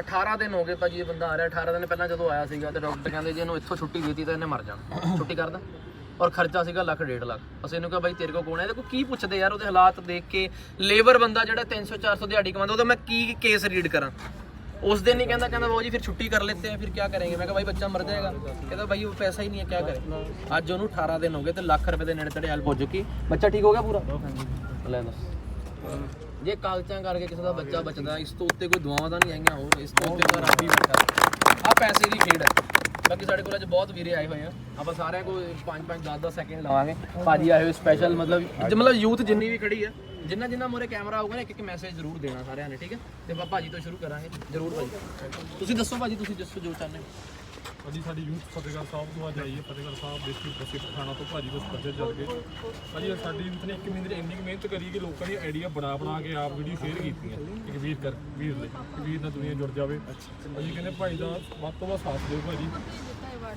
18 ਦਿਨ ਹੋ ਗਏ ਭਾਜੀ ਇਹ ਬੰਦਾ ਆ ਰਿਹਾ 18 ਦਿਨ ਪਹਿਲਾਂ ਜਦੋਂ ਆਇਆ ਸੀਗਾ ਤੇ ਡਾਕਟਰ ਕਹਿੰਦੇ ਜੇ ਇਹਨੂੰ ਇੱਥੋਂ ਛੁੱਟੀ ਦੇਤੀ ਤਾਂ ਇਹਨੇ ਮਰ ਜਾਣਾ। ਛੁੱਟੀ ਕਰਦਾ ਔਰ ਖਰਚਾ ਸੀਗਾ ਲੱਖ ਡੇਢ ਲੱਖ। ਅਸੀਂ ਇਹਨੂੰ ਕਿਹਾ, ਬਾਈ ਤੇਰੇ ਕੋਲ ਕੌਣ ਹੈ? ਇਹਦੇ ਕੀ ਪੁੱਛਦੇ ਯਾਰ, ਉਹਦੇ ਹਾਲਾਤ ਦੇਖ ਕੇ ਲੇਬਰ ਬੰਦਾ ਜਿਹੜਾ 300 400 ਦਿਹਾੜੀ ਕਮਾਉਂਦਾ, ਉਹਦਾ ਮੈਂ ਕੀ ਕੇਸ ਰੀਡ ਕਰਾਂ? ਉਸ ਦਿਨ ਹੀ ਕਹਿੰਦਾ ਕਹਿੰਦਾ, ਬਾਊ ਜੀ, ਫਿਰ ਛੁੱਟੀ ਕਰ ਲੈਤੇ ਆ, ਫਿਰ ਕੀ ਕਰਾਂਗੇ? ਮੈਂ ਕਿਹਾ, ਬਾਈ, ਬੱਚਾ ਮਰ ਜਾਏਗਾ। ਕਹਿੰਦਾ ਭਾਈ ਉਹ ਪੈਸਾ ਹੀ ਨਹੀਂ ਹੈ ਕੀ ਕਰੇ? ਅੱਜ ਉਹਨੂੰ 18 ਦਿਨ ਹੋ ਗਏ ਤੇ ਲੱਖ ਰੁਪਏ ਦੇ ਨੇੜੇ ਤੇੜੇ ਹਲ ਪੁੱਜ ਚੁੱਕੀ। ਬੱਚਾ ਠੀਕ ਹੋ ਗਿਆ ਪੂਰਾ? ਲੈ ਦੱਸ। ਜੇ ਕਾਲਚਾਂ ਕਰਕੇ ਕਿਸੇ ਦਾ ਬੱਚਾ ਬਚਦਾ ਇਸ ਤੋਂ ਉੱਤੇ ਕੋਈ ਦੁਆਵਾਂ ਤਾਂ ਨਹੀਂ ਆਈਆਂ ਹੋਰ ਇਸ ਤੋਂ ਉੱਤੇ ਤਾਂ ਰੱਬ ਹੀ ਬੈਠਾ। ਆ ਪੈਸੇ ਦੀ ਖੇਡ ਹੈ। ਬਾਕੀ ਸਾਡੇ ਕੋਲ ਅੱਜ ਬਹੁਤ ਵੀਰੇ ਆਏ ਹੋਏ ਆ। ਆਪਾਂ ਸਾਰਿਆਂ ਕੋਲ 5 5 10 10 ਸੈਕਿੰਡ ਲਾਵਾਂਗੇ। ਭਾਜੀ ਆਏ ਹੋਏ ਸਪੈਸ਼ਲ ਮਤਲਬ ਜ- ਮਤਲਬ ਯੂਥ ਜਿੰਨੀ ਵੀ ਖੜੀ ਆ ਜਿੰਨਾ ਜਿੰਨਾ ਮੋਰੇ ਕੈਮਰਾ ਆਊਗਾ ਨਾ ਇੱਕ ਇੱਕ ਮੈਸੇਜ ਜ਼ਰੂਰ ਦੇਣਾ ਸਾਰਿਆਂ ਨੇ ਠੀਕ ਹੈ? ਤੇ ਆਪਾਂ ਭਾਜੀ ਤੋਂ ਸ਼ੁਰੂ ਕਰਾਂਗੇ। ਜ਼ਰੂਰ ਭਾਜੀ। ਤੁਸੀਂ ਦੱਸੋ ਭਾਜੀ ਤੁਸੀਂ ਦੱਸੋ ਜੋ ਚਾਹੁੰਦੇ ਹੋ। ਭਾਜੀ ਸਾਡੀ ਯੂਥ ਫਤਿਹਗੜ੍ਹ ਸਾਹਿਬ ਤੋਂ ਅੱਜ ਆਈ ਹੈ ਫਤਿਹਗੜ੍ਹ ਸਾਹਿਬ ਡਿਸਟ੍ਰਿਕਟ ਬਸੀ ਪਠਾਣਾ ਤੋਂ ਭਾਜੀ ਬਸ ਪਰਚੇ ਚੱਲ ਗਏ ਭਾਜੀ ਸਾਡੀ ਯੂਥ ਨੇ ਇੱਕ ਮਹੀਨੇ ਦੀ ਇੰਨੀ ਕੁ ਮਿਹਨਤ ਕਰੀ ਕਿ ਲੋਕਾਂ ਦੀ ਆਈਡੀਆ ਬਣਾ ਬਣਾ ਕੇ ਆਪ ਵੀਡੀਓ ਸ਼ੇਅਰ ਕੀਤੀਆਂ। ਇੱਕ ਵੀਰ ਕਰ ਵੀਰ ਲਈ ਵੀਰ ਨਾਲ ਦੁਨੀਆ ਜੁੜ ਜਾਵੇ। ਅਸੀਂ ਕਹਿੰਦੇ ਭਾਈ ਦਾ ਵੱਧ ਤੋਂ ਵੱਧ ਸਾਥ ਦਿਓ ਭਾਜੀ।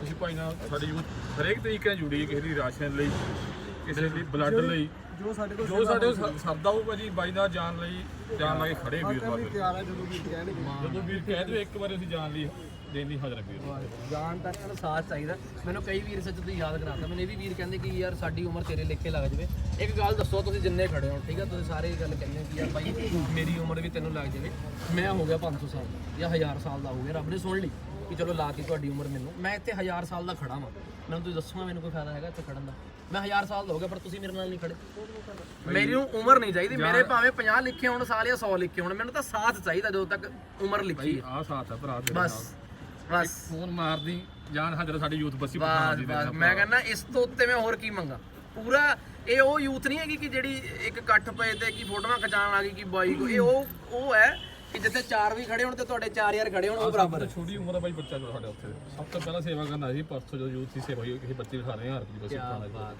ਤੁਸੀਂ ਭਾਈ ਨਾਲ ਸਾਡੀ ਯੂਥ ਹਰੇਕ ਤਰੀਕੇ ਨਾਲ ਜੁੜੀ ਹੈ ਕਿਸੇ ਦੀ ਰਾਸ਼ਨ ਲਈ ਕਿਸੇ ਦੀ ਬਲੱਡ ਲਈ। ਜੋ ਸਾਡੇ ਕੋਲ ਜੋ ਸਾਡੇ ਸਰਦਾ ਉਹ ਭਾਜੀ ਬਾਈ ਦਾ ਜਾਨ ਲਈ ਜਾਨ ਲਾ ਕੇ ਖੜੇ ਵੀਰ ਕਹਿਣਗੇ। ਜਦੋਂ ਵੀਰ ਕਹਿ ਦਿਓ ਇੱਕ ਵਾਰ ਅਸੀਂ ਜਾਨ ਲਈ। ਦੇਣ ਲਈ ਹਾਜ਼ਰ ਵੀਰ। ਜਾਣ ਤੱਕ ਨੂੰ ਸਾਥ ਚਾਹੀਦਾ। ਮੈਨੂੰ ਕਈ ਵੀਰ ਸੱਚ ਤੁਸੀਂ ਯਾਦ ਕਰਾਤਾ ਮੈਨੂੰ ਇਹ ਵੀ ਵੀਰ ਕਹਿੰਦੇ ਕਿ ਯਾਰ ਸਾਡੀ ਉਮਰ ਤੇਰੇ ਲੇਖੇ ਲੱਗ ਜਾਵੇ। ਇੱਕ ਗੱਲ ਦੱਸੋ ਤੁਸੀਂ ਜਿੰਨੇ ਖੜੇ ਹੋ ਠੀਕ ਹੈ ਤੁਸੀਂ ਸਾਰੇ ਇਹ ਗੱਲ ਕਹਿੰਦੇ ਕਿ ਯਾਰ ਭਾਈ ਮੇਰੀ ਉਮਰ ਵੀ ਤੈਨੂੰ ਲੱਗ ਜਾਵੇ। ਮੈਂ ਹੋ ਗਿਆ 500 ਸਾਲ ਦਾ ਜਾਂ 1000 ਸਾਲ ਦਾ ਹੋ ਗਿਆ। ਰੱਬ ਨੇ ਸੁਣ ਲਈ ਕਿ ਚਲੋ ਲਾਤੀ ਤੁਹਾਡੀ ਉਮਰ ਮੈਨੂੰ। ਮੈਂ ਇੱਥੇ 1000 ਸਾਲ ਦਾ ਖੜਾ ਵਾਂ। ਮੈਨੂੰ ਤੁਸੀਂ ਦੱਸੋਗਾ ਮੈਨੂੰ ਕੋਈ ਫਾਇਦਾ ਹੈਗਾ ਇੱਥੇ ਖੜਨ ਦਾ? ਮੈਂ 1000 ਸਾਲ ਦਾ ਹੋ ਗਿਆ ਪਰ ਤੁਸੀਂ ਮੇਰੇ ਨਾਲ ਨਹੀਂ ਖੜੇ। ਮੇਰੀ ਨੂੰ ਉਮਰ ਨਹੀਂ ਚਾਹੀਦੀ। ਮੇਰੇ ਭਾਵੇਂ 50 ਲਿਖੇ ਹੋਣ ਸਾਲ ਜਾਂ 100 ਲਿਖੇ ਹੋਣ ਮੈਨੂੰ ਤਾਂ ਸਾਥ ਚਾਹੀਦਾ ਜਦੋਂ ਤੱਕ ਉਮਰ ਲਿਖੀ ਹੈ। ਆਹ ਸਾਥ ਹੈ ਭਰਾ ਤੇਰੇ ਬਸ। ਬਸ। ਫੋਨ ਮਾਰਦੀ ਜਾਨ ਹਾਜ਼ਰ ਸਾਡੀ ਯੂਥ ਬੱਸੀ ਬਸ ਮੈਂ ਕਹਿੰਦਾ ਇਸ ਤੋਂ ਉੱਤੇ ਮੈਂ ਹੋਰ ਕੀ ਮੰਗਾ? ਪੂਰਾ ਇਹ ਉਹ ਯੂਥ ਨਹੀਂ ਹੈਗੀ ਕਿ ਜਿਹੜੀ ਇੱਕ ਇਕੱਠ ਪਏ ਤੇ ਕੀ ਫੋਟੋਆਂ ਖਿਚਾਉਣ ਆ ਗਈ ਕਿ ਬਾਈ ਕੋ ਇਹ ਉਹ ਉਹ ਹੈ ਕਿ ਜਿੱਥੇ ਚਾਰ ਵੀ ਖੜੇ ਹੋਣ ਤੇ ਤੁਹਾਡੇ ਚਾਰ ਯਾਰ ਖੜੇ ਹੋਣ ਉਹ ਬਰਾਬਰ ਛੋਟੀ ਉਮਰ ਦਾ ਬਾਈ ਬੱਚਾ ਜੋ ਸਾਡੇ ਉੱਥੇ। ਸਭ ਤੋਂ ਪਹਿਲਾਂ ਸੇਵਾ ਕਰਨਾ ਸੀ ਪਰਸੋਂ ਜੋ ਯੂਥ ਦੀ ਸੇਵਾ ਹੋਈ ਕਿਸੇ ਬੱਚੇ ਨੂੰ ਖਾ ਰਹੇ ਆ ਹਰ ਕਿਸੇ ਬਾਤ